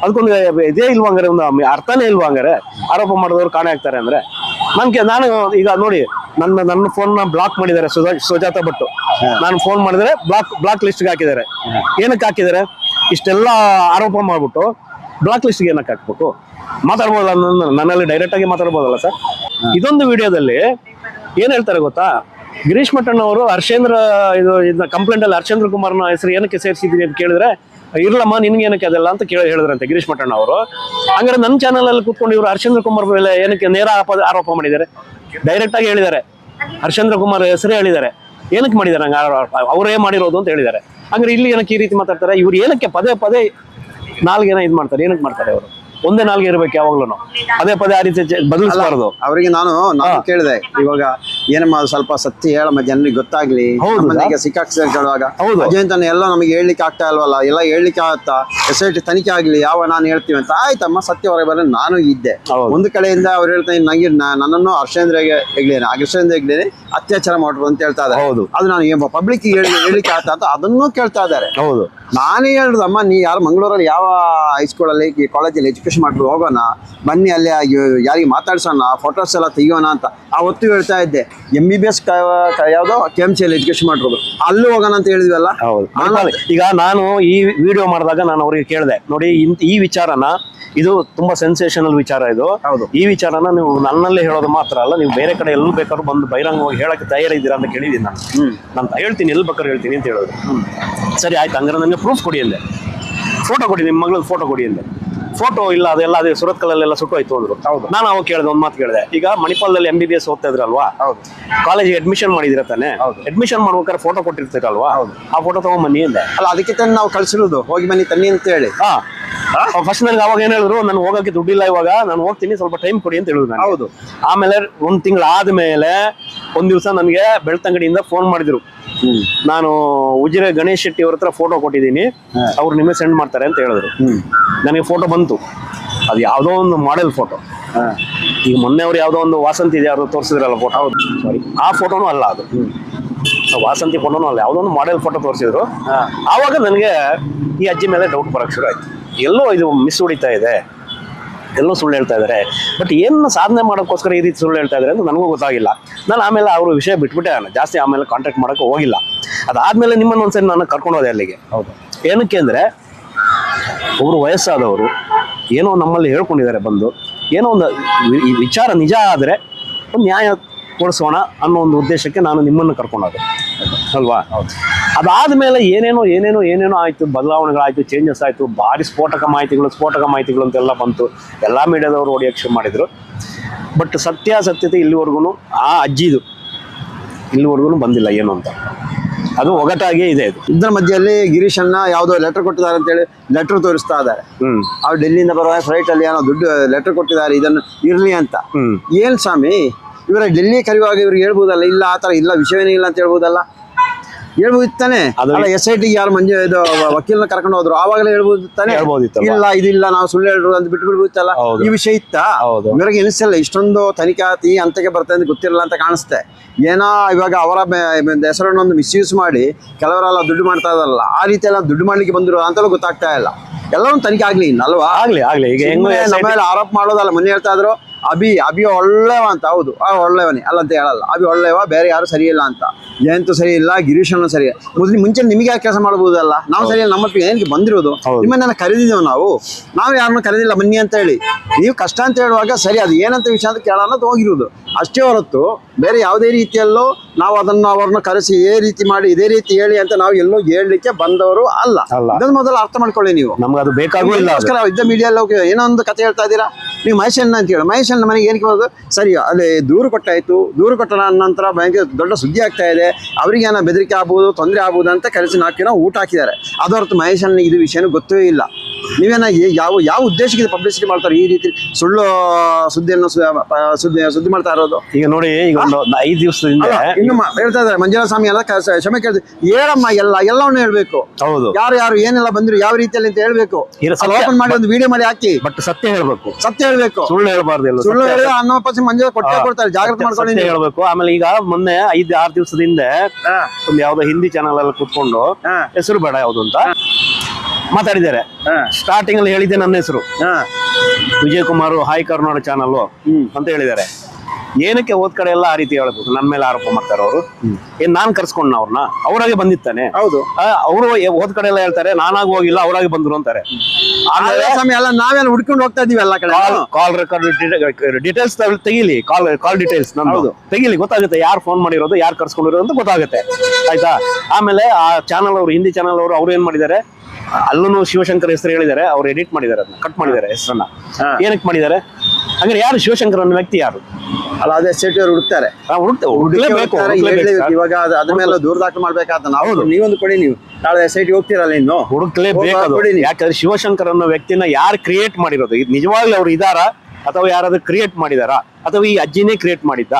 ಅದಕ್ಕೊಂದು ಇದೇ ಇಲ್ವಾ ಹಂಗಾರೆ ಒಂದು ಅರ್ಥನೇ ಇಲ್ವಾ ಹಂಗಾರೆ? ಆರೋಪ ಮಾಡಿದವರು ಕಾಣೆ ಆಗ್ತಾರೆ ಅಂದ್ರೆ. ನನ್ಗೆ ನಾನು ಈಗ ನೋಡಿ ನನ್ನ ನನ್ನ ಫೋನ್ನ ಬ್ಲಾಕ್ ಮಾಡಿದ್ದಾರೆ ಸುಜಾ ಸುಜಾತ ಭಟ್ಟು. ನಾನು ಫೋನ್ ಮಾಡಿದ್ರೆ ಬ್ಲಾಕ್ ಬ್ಲಾಕ್ ಲಿಸ್ಟ್ಗೆ ಹಾಕಿದ್ದಾರೆ. ಏನಕ್ಕೆ ಹಾಕಿದ್ದಾರೆ? ಇಷ್ಟೆಲ್ಲ ಆರೋಪ ಮಾಡ್ಬಿಟ್ಟು ಬ್ಲಾಕ್ ಲಿಸ್ಟ್ಗೆ ಏನಕ್ಕೆ ಹಾಕ್ಬೇಕು? ಮಾತಾಡ್ಬೋದಲ್ಲ ನನ್ನ ನನ್ನಲ್ಲಿ ಡೈರೆಕ್ಟ್ ಆಗಿ ಮಾತಾಡ್ಬೋದಲ್ಲ ಸರ್? ಇದೊಂದು ವಿಡಿಯೋದಲ್ಲಿ ಏನ್ ಹೇಳ್ತಾರೆ ಗೊತ್ತಾ? ಗಿರೀಶ್ ಮಠಣ್ಣವರು ಹರ್ಷೇಂದ್ರ ಇದು ಇದನ್ನ ಕಂಪ್ಲೇಂಟ್ ಅಲ್ಲಿ ಹರ್ಷೇಂದ್ರ ಕುಮಾರ್ನ ಹೆಸರು ಏನಕ್ಕೆ ಸೇರಿಸಿದೀನಿ ಅಂತ ಕೇಳಿದ್ರೆ ಇರ್ಲಮ್ಮ, ನಿನ್ಗೆ ಏನಕ್ಕೆ ಅದೆಲ್ಲ ಅಂತ ಕೇಳಿ ಹೇಳಿದ್ರಂತೆ ಗಿರೀಶ್ ಮಠಣ್ಣ ಅವರು. ಹಂಗಾರೆ ನನ್ನ ಚಾನಲ್ ಅಲ್ಲಿ ಕೂತ್ಕೊಂಡು ಇವರು ಹರ್ಷೇಂದ್ರ ಕುಮಾರ್ ಮೇಲೆ ಏನಕ್ಕೆ ನೇರ ಆರೋಪ ಮಾಡಿದ್ದಾರೆ? ಡೈರೆಕ್ಟ್ ಆಗಿ ಹೇಳಿದ್ದಾರೆ. ಹರ್ಷೇಂದ್ರ ಕುಮಾರ್ ಹೆಸರು ಹೇಳಿದ್ದಾರೆ. ಏನಕ್ಕೆ ಮಾಡಿದ್ದಾರೆ? ಹಂಗ? ಅವರೇ ಮಾಡಿರೋದು ಅಂತ ಹೇಳಿದ್ದಾರೆ. ಹಂಗಾರೆ ಇಲ್ಲಿ ಏನಕ್ಕೆ ಈ ರೀತಿ ಮಾತಾಡ್ತಾರೆ? ಇವ್ರು ಏನಕ್ಕೆ ಪದೇ ಪದೇ ನಾಲ್ಗೇನ ಇದು ಮಾಡ್ತಾರೆ? ಏನಕ್ಕೆ ಮಾಡ್ತಾರೆ ಅವರು? ಒಂದೇ ನಾಲ್ಗೆ ಇರ್ಬೇಕು ಯಾವಾಗ್ಲೂ ಅದೇ ಪದೇ ಆ ರೀತಿ ಬದಲಿಸಬಾರದು. ಅವರಿಗೆ ನಾನು ನಾನು ಕೇಳಿದೆ ಇವಾಗ ಏನಮ್ಮ ಸ್ವಲ್ಪ ಸತ್ಯ ಹೇಳಮ್ಮ ಜನರಿಗೆ ಗೊತ್ತಾಗ್ಲಿ. ಮನೆಗೆ ನಮ್ಮನ್ನ ಈಗ ಹೌದು. ಅಜಯಂತನ ಎಲ್ಲ ನಮಗೆ ಹೇಳಲಿಕ್ಕೆ ಆಗ್ತಾ ಇಲ್ವಲ್ಲ ಎಲ್ಲ ಹೇಳಲಿಕ್ಕೆ ಆಗುತ್ತಾ? ಎಸ್ ಐ ಟಿ ತನಿಖೆ ಆಗ್ಲಿ ಯಾವ ನಾನು ಹೇಳ್ತೀವಿ ಅಂತ. ಆಯ್ತಮ್ಮ ಸತ್ಯ ಹೊರಗೆ ಬರಲಿ ನಾನು ಇದ್ದೆ. ಒಂದು ಕಡೆಯಿಂದ ಅವ್ರು ಹೇಳ್ತಾ ನಂಗೆ ನನ್ನನ್ನು ಹರ್ಷೇಂದ್ರ ಹೆಗ್ಲೇನೆ ಹರ್ಷೇಂದ್ರ ಹೆಗ್ಲೇನೆ ಅತ್ಯಾಚಾರ ಮಾಡ್ರು ಅಂತ ಹೇಳ್ತಾ ಇದ್ದಾರೆ. ಹೌದು. ಅದು ನಾನು ಪಬ್ಲಿಕ್ ಹೇಳಿ ಹೇಳಲಿಕ್ಕೆ ಆಗ್ತಾ ಅಂತ ಅದನ್ನು ಕೇಳ್ತಾ ಇದ್ದಾರೆ. ಹೌದು. ನಾನೇ ಹೇಳುದಮ್ಮ ನೀ ಯಾರು ಮಂಗಳೂರಲ್ಲಿ ಯಾವ ಹೈಸ್ಕೂಲಲ್ಲಿ ಕಾಲೇಜಲ್ಲಿ ಎಜುಕೇಶನ್ ಮಾಡ್ಬಿಟ್ಟು ಹೋಗೋಣ. ಬನ್ನಿ ಅಲ್ಲಿ ಯಾರಿಗೆ ಮಾತಾಡ್ಸೋಣ ಫೋಟೋಸ್ ಎಲ್ಲ ತೆಗಿಯೋಣ ಅಂತ. ಆ ಹೊತ್ತು ಹೇಳ್ತಾ ಇದ್ದೆ. ಎಂ ಬಿ ಬಿ ಎಸ್ ಯಾವುದೋ ಕೆ ಎಂ ಸಿ ಅಲ್ಲಿ ಎಜುಕೇಶನ್ ಮಾಡಿರೋದು. ಅಲ್ಲೂ ಹೋಗೋಣ ಅಂತ ಹೇಳಿದ್ವಲ್ಲ? ಹೌದು. ಈಗ ನಾನು ಈ ವಿಡಿಯೋ ಮಾಡಿದಾಗ ನಾನು ಅವ್ರಿಗೆ ಕೇಳಿದೆ ನೋಡಿ ಇಂತ ಈ ವಿಚಾರನ ಇದು ತುಂಬಾ ಸೆನ್ಸೇಷನಲ್ ವಿಚಾರ ಇದು. ಹೌದು. ಈ ವಿಚಾರನ ನೀವು ನನ್ನಲ್ಲೇ ಹೇಳೋದು ಮಾತ್ರ ಅಲ್ಲ ನೀವು ಬೇರೆ ಕಡೆ ಎಲ್ಲಿ ಬೇಕಾದ್ರೂ ಬಂದು ಬಹಿರಂಗವಾಗಿ ಹೇಳಕ್ಕೆ ತಯಾರಿದ್ದೀರಾ ಅಂತ ಕೇಳಿದ್ದೀನಿ ನಾನು. ನಾನು ಹೇಳ್ತೀನಿ ಎಲ್ಲಿ ಬೇಕಾದ್ರೂ ಹೇಳ್ತೀನಿ ಅಂತ ಹೇಳೋದು. ಸರಿ ಆಯ್ತು ಹಂಗಾರೆ ನನಗೆ ಪ್ರೂಫ್ ಕೊಡಿ ಅಂದೆ. ಫೋಟೋ ಕೊಡಿ ನಿಮ್ಮ ಮಗಳ ಫೋಟೋ ಕೊಡಿ ಅಂದೆ. ಫೋಟೋ ಇಲ್ಲ ಅದೆಲ್ಲ ಅದೇ ಸುರತ್ಕಲಲ್ಲೆಲ್ಲ ಸುಟ್ಟೋಯ್ತು ಅಂದ್ರು ಹೌದು. ನಾನು ಅವಾಗ ಕೇಳಿದೆ ಒಂದು ಮಾತು ಕೇಳಿದೆ. ಈಗ ಮಣಿಪಾಲದಲ್ಲಿ ಎಂ ಬಿ ಬಿ ಎಸ್ ಓದ್ತಾ ಇದ್ರಲ್ವಾ? ಕಾಲೇಜಿಗೆ ಅಡ್ಮಿಷನ್ ಮಾಡಿದಿರ ತಾನೆ? ಹೌದು. ಅಡ್ಮಿಷನ್ ಮಾಡ್ಬೇಕಾದ್ರೆ ಫೋಟೋ ಕೊಟ್ಟಿರ್ತೀರಲ್ವಾ? ಆ ಫೋಟೋ ತಗೊಂಬನ್ನಿ ಅಂದೆ. ಅಲ್ಲ ಅದಕ್ಕೆ ತಾನೆ ನಾವು ಕಳ್ಸಿರೋದು. ಹೋಗಿ ಬನ್ನಿ ತನ್ನಿ ಅಂತ ಹೇಳಿ. ಹಾ. ಫಸ್ಟ್ ನನಗೆ ಅವಾಗ ಏನ್ ಹೇಳಿದ್ರು ನಾನು ಹೋಗಕ್ಕೆ ದುಡ್ಡಿಲ್ಲ ಇವಾಗ. ನಾನು ಹೋಗ್ತೀನಿ ಸ್ವಲ್ಪ ಟೈಮ್ ಕೊಡಿ ಅಂತ ಹೇಳಿದ್ರು ನಾನು ಹೌದು. ಆಮೇಲೆ ಒಂದ್ ತಿಂಗಳು ಆದ್ಮೇಲೆ ಒಂದ್ ದಿವಸ ನನಗೆ ಬೆಳ್ತಂಗಡಿಯಿಂದ ಫೋನ್ ಮಾಡಿದ್ರು. ನಾನು ಉಜಿರೆ ಗಣೇಶ್ ಶೆಟ್ಟಿ ಅವ್ರ ಹತ್ರ ಫೋಟೋ ಕೊಟ್ಟಿದ್ದೀನಿ. ಅವ್ರು ನಿಮಗೆ ಸೆಂಡ್ ಮಾಡ್ತಾರೆ ಅಂತ ಹೇಳಿದ್ರು. ನನಗೆ ಫೋಟೋ ಬಂತು. ಅದು ಯಾವುದೋ ಒಂದು ಮಾಡೆಲ್ ಫೋಟೋ ಈಗ ಮೊನ್ನೆ ಅವ್ರು ಯಾವುದೋ ಒಂದು ವಾಸಂತಿ ಇದೆ ಯಾರು ತೋರಿಸಿದ್ರಲ್ಲ ಫೋಟೋ ಸಾರಿ ಆ ಫೋಟೋನು ಅಲ್ಲ ಅದು. ಆ ವಾಸಂತಿ ಫೋಟೋನು ಅಲ್ಲ ಯಾವುದೋ ಒಂದು ಮಾಡೆಲ್ ಫೋಟೋ ತೋರಿಸಿದ್ರು. ಆವಾಗ ನನಗೆ ಈ ಅಜ್ಜಿ ಮೇಲೆ ಡೌಟ್ ಬರಕ್ಕೆ ಶುರು ಆಯ್ತು. ಎಲ್ಲೋ ಇದು ಮಿಸ್ ಹೊಡಿತಾ ಇದೆ. ಎಲ್ಲೋ ಸುಳ್ಳು ಹೇಳ್ತಾ ಇದ್ದಾರೆ ಬಟ್ ಏನು ಸಾಧನೆ ಮಾಡೋಕ್ಕೋಸ್ಕರ ಈ ರೀತಿ ಸುಳ್ಳು ಹೇಳ್ತಾ ಇದ್ದಾರೆ ಅಂತ ನನಗೂ ಗೊತ್ತಾಗಿಲ್ಲ. ನಾನು ಆಮೇಲೆ ಅವರು ವಿಷಯ ಬಿಟ್ಬಿಟ್ಟೆ ನಾನು ಜಾಸ್ತಿ ಆಮೇಲೆ ಕಾಂಟ್ಯಾಕ್ಟ್ ಮಾಡೋಕ್ಕೆ ಹೋಗಿಲ್ಲ. ಅದಾದ್ಮೇಲೆ ನಿಮ್ಮನ್ನು ಒಂದ್ಸರಿ ನಾನು ಕರ್ಕೊಂಡು ಹೋದೆ ಅಲ್ಲಿಗೆ. ಹೌದು. ಏನಕ್ಕೆ ಅಂದರೆ ಒಬ್ಬರು ವಯಸ್ಸಾದವರು ಏನೋ ನಮ್ಮಲ್ಲಿ ಹೇಳ್ಕೊಂಡಿದ್ದಾರೆ ಬಂದು ಏನೋ ಒಂದು ವಿಚಾರ ನಿಜ ಆದರೆ ಒಂದು ನ್ಯಾಯ ಕೊಡಿಸೋಣ ಅನ್ನೋ ಒಂದು ಉದ್ದೇಶಕ್ಕೆ ನಾನು ನಿಮ್ಮನ್ನು ಕರ್ಕೊಂಡೋದೆ ಅಲ್ವಾ? ಅದಾದಮೇಲೆ ಏನೇನೋ ಏನೇನೋ ಏನೇನೋ ಆಯಿತು ಬದಲಾವಣೆಗಳಾಯಿತು ಚೇಂಜಸ್ ಆಯಿತು ಭಾರಿ ಸ್ಫೋಟಕ ಮಾಹಿತಿಗಳು ಸ್ಫೋಟಕ ಮಾಹಿತಿಗಳು ಅಂತೆಲ್ಲ ಬಂತು. ಎಲ್ಲ ಮೀಡಿಯಾದವರು ಶುರು ಮಾಡಿದರು. ಬಟ್ ಸತ್ಯಾಸತ್ಯತೆ ಇಲ್ಲಿವರೆಗೂ ಆ ಅಜ್ಜಿದು ಇಲ್ಲಿವರೆಗೂ ಬಂದಿಲ್ಲ ಏನು ಅಂತ. ಅದು ಒಗಟಾಗೇ ಇದೆ ಇದು ಇದ್ರ ಮಧ್ಯೆಯಲ್ಲಿ ಗಿರೀಶಣ್ಣ ಯಾವುದೋ ಲೆಟರ್ ಕೊಟ್ಟಿದ್ದಾರೆ ಅಂತೇಳಿ ಲೆಟರ್ ತೋರಿಸ್ತಾ ಇದ್ದಾರೆ. ಅವ್ರು ಡೆಲ್ಲಿಯಿಂದ ಬರುವ ಫ್ಲೈಟ್ ಅಲ್ಲಿ ಏನೋ ದುಡ್ಡು ಲೆಟರ್ ಕೊಟ್ಟಿದ್ದಾರೆ ಇದನ್ನು ಇರಲಿ ಅಂತ. ಏನ್ ಸ್ವಾಮಿ? ಇವರ ಡೆಲ್ಲಿ ಕರೆಯುವಾಗ ಇವ್ರಿಗೆ ಹೇಳ್ಬೋದಲ್ಲ ಇಲ್ಲ ಆ ಥರ ಇಲ್ಲ ವಿಷಯವೇನೇ ಇಲ್ಲ ಅಂತ ಹೇಳ್ಬೋದಲ್ಲ? ಹೇಳ್ಬೋದು ತಾನೆ ಅದು- ಅಲ್ಲ ಎಸ್ ಐ ಟಿ ಯಾರು ಮಂಜು ಇದು ವಕೀಲನ ಕರ್ಕೊಂಡು ಹೋದ್ರು? ಆವಾಗಲೇ ಹೇಳ್ಬೋದು ತಾನೆ ಹೇಳ್ಬೋದಿತ್ತಲ್ವಾ? ಇಲ್ಲ ಇದಿಲ್ಲ ನಾವು ಸುಳ್ಳು ಹೇಳ್ರು ಅಂತ ಬಿಟ್ಟು ಬಿಡ್ಬೋದಿತ್ತಲ್ಲ. ಈ ವಿಷಯ ಇತ್ತ. ಇವರಿಗೆ ಎನಿಸಲ್ಲ ಇಷ್ಟೊಂದು ತನಿಖಾತಿ ಅಂತಕ್ಕೆ ಬರ್ತದೆ ಅಂತ ಗೊತ್ತಿರಲ್ಲ ಅಂತ ಕಾಣಿಸ್ತೆ. ಏನೋ ಇವಾಗ ಅವರ ಹೆಸರನ್ನೊಂದು ಮಿಸ್ಯೂಸ್ ಮಾಡಿ ಕೆಲವರೆಲ್ಲ ದುಡ್ಡು ಮಾಡ್ತಾ ಇದಾರಲ್ಲ ಆ ರೀತಿ ಎಲ್ಲ ದುಡ್ಡು ಮಾಡ್ಲಿಕ್ಕೆ ಬಂದಿರೋ ಅಂತಲೂ ಗೊತ್ತಾಗ್ತಾ ಇಲ್ಲ. ಎಲ್ಲವೂ ತನಿಖೆ ಆಗ್ಲಿ ಇನ್ನು ಅಲ್ವಾ? ಆಗ್ಲಿ ಆಗ್ಲಿ. ಈಗ ನಮ್ಮ ಮೇಲೆ ಆರೋಪ ಮಾಡೋದಲ್ಲ ಮೊನ್ನೆ ಹೇಳ್ತಾ ಇದ್ರು ಅಭಿ ಅಭಿ ಒಳ್ಳೆವ ಅಂತ ಹೌದು. ಆ ಒಳ್ಳೆಯವನೇ ಅಲ್ಲ ಅಂತ ಹೇಳಲ್ಲ. ಅಭಿ ಒಳ್ಳೆಯವ ಬೇರೆ ಯಾರು ಸರಿ ಇಲ್ಲ ಅಂತ. ಜಯಂತು ಸರಿ ಇಲ್ಲ ಗಿರೀಶನು ಸರಿ ಮೊದಲು ಮುಂಚೆ ನಿಮಗೆ ಯಾಕೆ ಕೆಲಸ ಮಾಡಬಹುದಲ್ಲ ನಾವು ಸರಿ ಇಲ್ಲ ನಮ್ಮ ಏನಕ್ಕೆ ಬಂದಿರೋದು? ನಿಮ್ಮನ್ನ ಕರೆದಿದ್ದೇವೆ ನಾವು. ನಾವು ಯಾರನ್ನು ಕರೆದಿಲ್ಲ ಬನ್ನಿ ಅಂತ ಹೇಳಿ. ನೀವು ಕಷ್ಟ ಅಂತ ಹೇಳುವಾಗ ಸರಿ ಅದು ಏನಂತ ವಿಷಯ ಅಂತ ಕೇಳೋಣ ಹೋಗಿರೋದು. ಅಷ್ಟೇ ಹೊರತು ಬೇರೆ ಯಾವುದೇ ರೀತಿಯಲ್ಲೂ ನಾವು ಅದನ್ನು ಅವ್ರನ್ನ ಕರೆಸಿ ಇದೇ ರೀತಿ ಮಾಡಿ ಇದೇ ರೀತಿ ಹೇಳಿ ಅಂತ ನಾವು ಎಲ್ಲೋ ಹೇಳಲಿಕ್ಕೆ ಬಂದವರು ಅಲ್ಲ. ಇದನ್ನು ಮೊದಲು ಅರ್ಥ ಮಾಡ್ಕೊಳ್ಳಿ ನೀವು. ನಮ್ಗೆ ಅದು. ಅದಕ್ಕೋಸ್ಕರ ಇದ್ದ ಮೀಡಿಯಲ್ಲಿ ಹೋಗಿ ಏನೋ ಒಂದು ಕತೆ ಹೇಳ್ತಾ ಇದ್ದೀರಾ? ನೀವು ಮಹೇಶಣ್ಣ ಅಂತ ಹೇಳಿ. ಮಹೇಶಣ್ಣ ಮನೆಗೆ ಏನಕ್ಕೆ ಹೋಗೋದು ಸರಿ ಅಲ್ಲಿ ದೂರು ಕೊಟ್ಟಾಯಿತು. ದೂರು ಕೊಟ್ಟ ನಂತರ ಭಯಂಕರ ದೊಡ್ಡ ಸುದ್ದಿ ಆಗ್ತಾ ಇದೆ. ಅವರಿಗೆ ಏನೋ ಬೆದರಿಕೆ ಆಗ್ಬೋದು ತೊಂದರೆ ಆಗ್ಬೋದು ಅಂತ ಕರೆಸಿ ನಾಲ್ಕು ಜನ ಊಟ ಹಾಕಿದ್ದಾರೆ. ಅದು ಹೊರತು ಮಹೇಶಣ್ಣ ಇದು ವಿಷಯನೂ ಗೊತ್ತೇ ಇಲ್ಲ. ನೀವೇನ ಯಾವ ಯಾವ ಉದ್ದೇಶಕ್ಕೆ ಪಬ್ಲಿಸಿಟಿ ಮಾಡ್ತಾರೆ ಈ ರೀತಿ ಸುಳ್ಳು ಸುದ್ದಿಯನ್ನು ಸುದ್ದಿ ಸುದ್ದಿ ಮಾಡ್ತಾ ಇರೋದು? ಈಗ ನೋಡಿ ಈಗ ಒಂದು ಐದು ದಿವಸದಿಂದ ಇನ್ನು ಹೇಳ್ತಾ ಇದ್ದಾರೆ. ಮಂಜುನಾಥ ಸ್ವಾಮಿ ಎಲ್ಲ ಕ್ಷಮೆ ಕೇಳ್ತೀವಿ ಹೇಳಮ್ಮ ಎಲ್ಲ ಎಲ್ಲವನ್ನೂ ಹೇಳ್ಬೇಕು. ಹೌದು. ಯಾರು ಯಾರು ಏನೆಲ್ಲ ಬಂದ್ರು ಯಾವ ರೀತಿಯಲ್ಲಿ ಅಂತ ಹೇಳ್ಬೇಕು. ಓಪನ್ ಮಾಡಿ ಒಂದು ವಿಡಿಯೋ ಮಾಡಿ ಹಾಕಿ. ಬಟ್ ಸತ್ಯ ಹೇಳ್ಬೇಕು. ಸತ್ಯ ಹೇಳ್ಬೇಕು. ಸುಳ್ಳು ಹೇಳ್ಬಾರ್ದು ಸುಳ್ಳು ಅನ್ನೋ ಪಕ್ಷ ಮಂಜು ಕೊಟ್ಟೆ ಕೊಡ್ತಾರೆ ಜಾಗ್ರತೆ. ಹೇಳ್ಬೇಕು. ಆಮೇಲೆ ಈಗ ಮೊನ್ನೆ ಐದ್ ಆರ್ ದಿವಸದಿಂದ ಒಂದು ಯಾವ್ದೋ ಹಿಂದಿ ಚಾನಲ್ ಅಲ್ಲಿ ಕುತ್ಕೊಂಡು ಹೆಸರು ಬೇಡ ಯಾವ್ದು ಅಂತ ಮಾತಾಡಿದ್ದಾರೆ. ಸ್ಟಾರ್ಟಿಂಗ್ ಅಲ್ಲಿ ಹೇಳಿದ್ದೆ ನನ್ನ ಹೆಸರು. ಹಾ. Vijay Kumar hi Karnataka channel. ಅಂತ ಹೇಳಿದ್ದಾರೆ. ಏನಕ್ಕೆ ಹೋದ್ ಕಡೆ ಎಲ್ಲ ಆ ರೀತಿ ಹೇಳ್ಬೇಕು? ನನ್ನ ಮೇಲೆ ಆರೋಪ ಮಾಡ್ತಾರೆ ಅವರು. ಏನ್ ನಾನ್ ಕರ್ಸ್ಕೊಂಡ್ ಅವ್ರನ್ನ? ಅವ್ರಾಗೆ ಬಂದಿತ್ತಾನೆ ಹೌದು. ಅವರು ಹೋದ್ ಕಡೆ ಎಲ್ಲ ಹೇಳ್ತಾರೆ ನಾನಾಗಿ ಹೋಗಿಲ್ಲ ಅವರಾಗಿ ಬಂದ್ರು ಅಂತಾರೆ. ಆಮೇಲೆ ಸಮಯ ಎಲ್ಲ ಹುಡ್ಕೊಂಡು ಹೋಗ್ತಾ ಇದೀವಿ ಎಲ್ಲ ಕಡೆ? ಕಾಲ್ ರೆಕಾರ್ಡ್ ಡೀಟೇಲ್ಸ್ ತೆಗಿಲಿ ಕಾಲ್ ಕಾಲ್ ಡೀಟೇಲ್ಸ್ ನಮ್ದು. ಹೌದು. ತೆಗಿಲಿ ಗೊತ್ತಾಗುತ್ತೆ ಯಾರು ಫೋನ್ ಮಾಡಿರೋದು ಯಾರು ಕರ್ಸ್ಕೊಂಡಿರೋದು ಅಂತ ಗೊತ್ತಾಗುತ್ತೆ. ಆಯ್ತಾ? ಆಮೇಲೆ ಆ ಚಾನಲ್ ಅವರು ಹಿಂದಿ ಚಾನಲ್ ಅವರು ಅವ್ರು ಏನ್ ಮಾಡಿದ್ದಾರೆ? ಅಲ್ಲೂ ಶಿವಶಂಕರ್ ಹೆಸರು ಹೇಳಿದ್ದಾರೆ. ಅವ್ರು ಎಡಿಟ್ ಮಾಡಿದ್ದಾರೆ ಅದನ್ನ ಕಟ್ ಮಾಡಿದ್ದಾರೆ ಹೆಸರನ್ನ. ಏನಕ್ಕೆ ಮಾಡಿದ್ದಾರೆ? ಹಂಗಾರೆ ಯಾರು ಶಿವಶಂಕರ್ ಅನ್ನೋ ವ್ಯಕ್ತಿ ಯಾರು? ಅಲ್ಲ ಅದೇ ಸೇಟಿ ಅವ್ರು ಹುಡುಕ್ತಾರೆ. ಇವಾಗ ಅದು- ಅದ್ರ ಮೇಲೆ ದೂರ ದಾಖಲು ಮಾಡ್ಬೇಕಾದ ನಾವು. ನೀವೊಂದು ಕೊಡಿ ನೀವು. ನಾಳೆ ಎಸ್ ಐ ಟಿ ಹೋಗ್ತೀರಲ್ಲ ಇನ್ನು. ಹುಡುಕ್ಲೇಬೇಕು. ಯಾಕಂದ್ರೆ ಶಿವಶಂಕರ್ ಅನ್ನೋ ವ್ಯಕ್ತಿನ ಯಾರು ಕ್ರಿಯೇಟ್ ಮಾಡಿರೋದು? ಇದು ನಿಜವಾಗ್ಲೂ ಅವ್ರು ಇದಾರ? ಅಥವಾ ಯಾರಾದ್ರೂ ಕ್ರಿಯೇಟ್ ಮಾಡಿದಾರಾ? ಅಥವಾ ಈ ಅಜ್ಜಿನೇ ಕ್ರಿಯೇಟ್ ಮಾಡಿದ್ದ?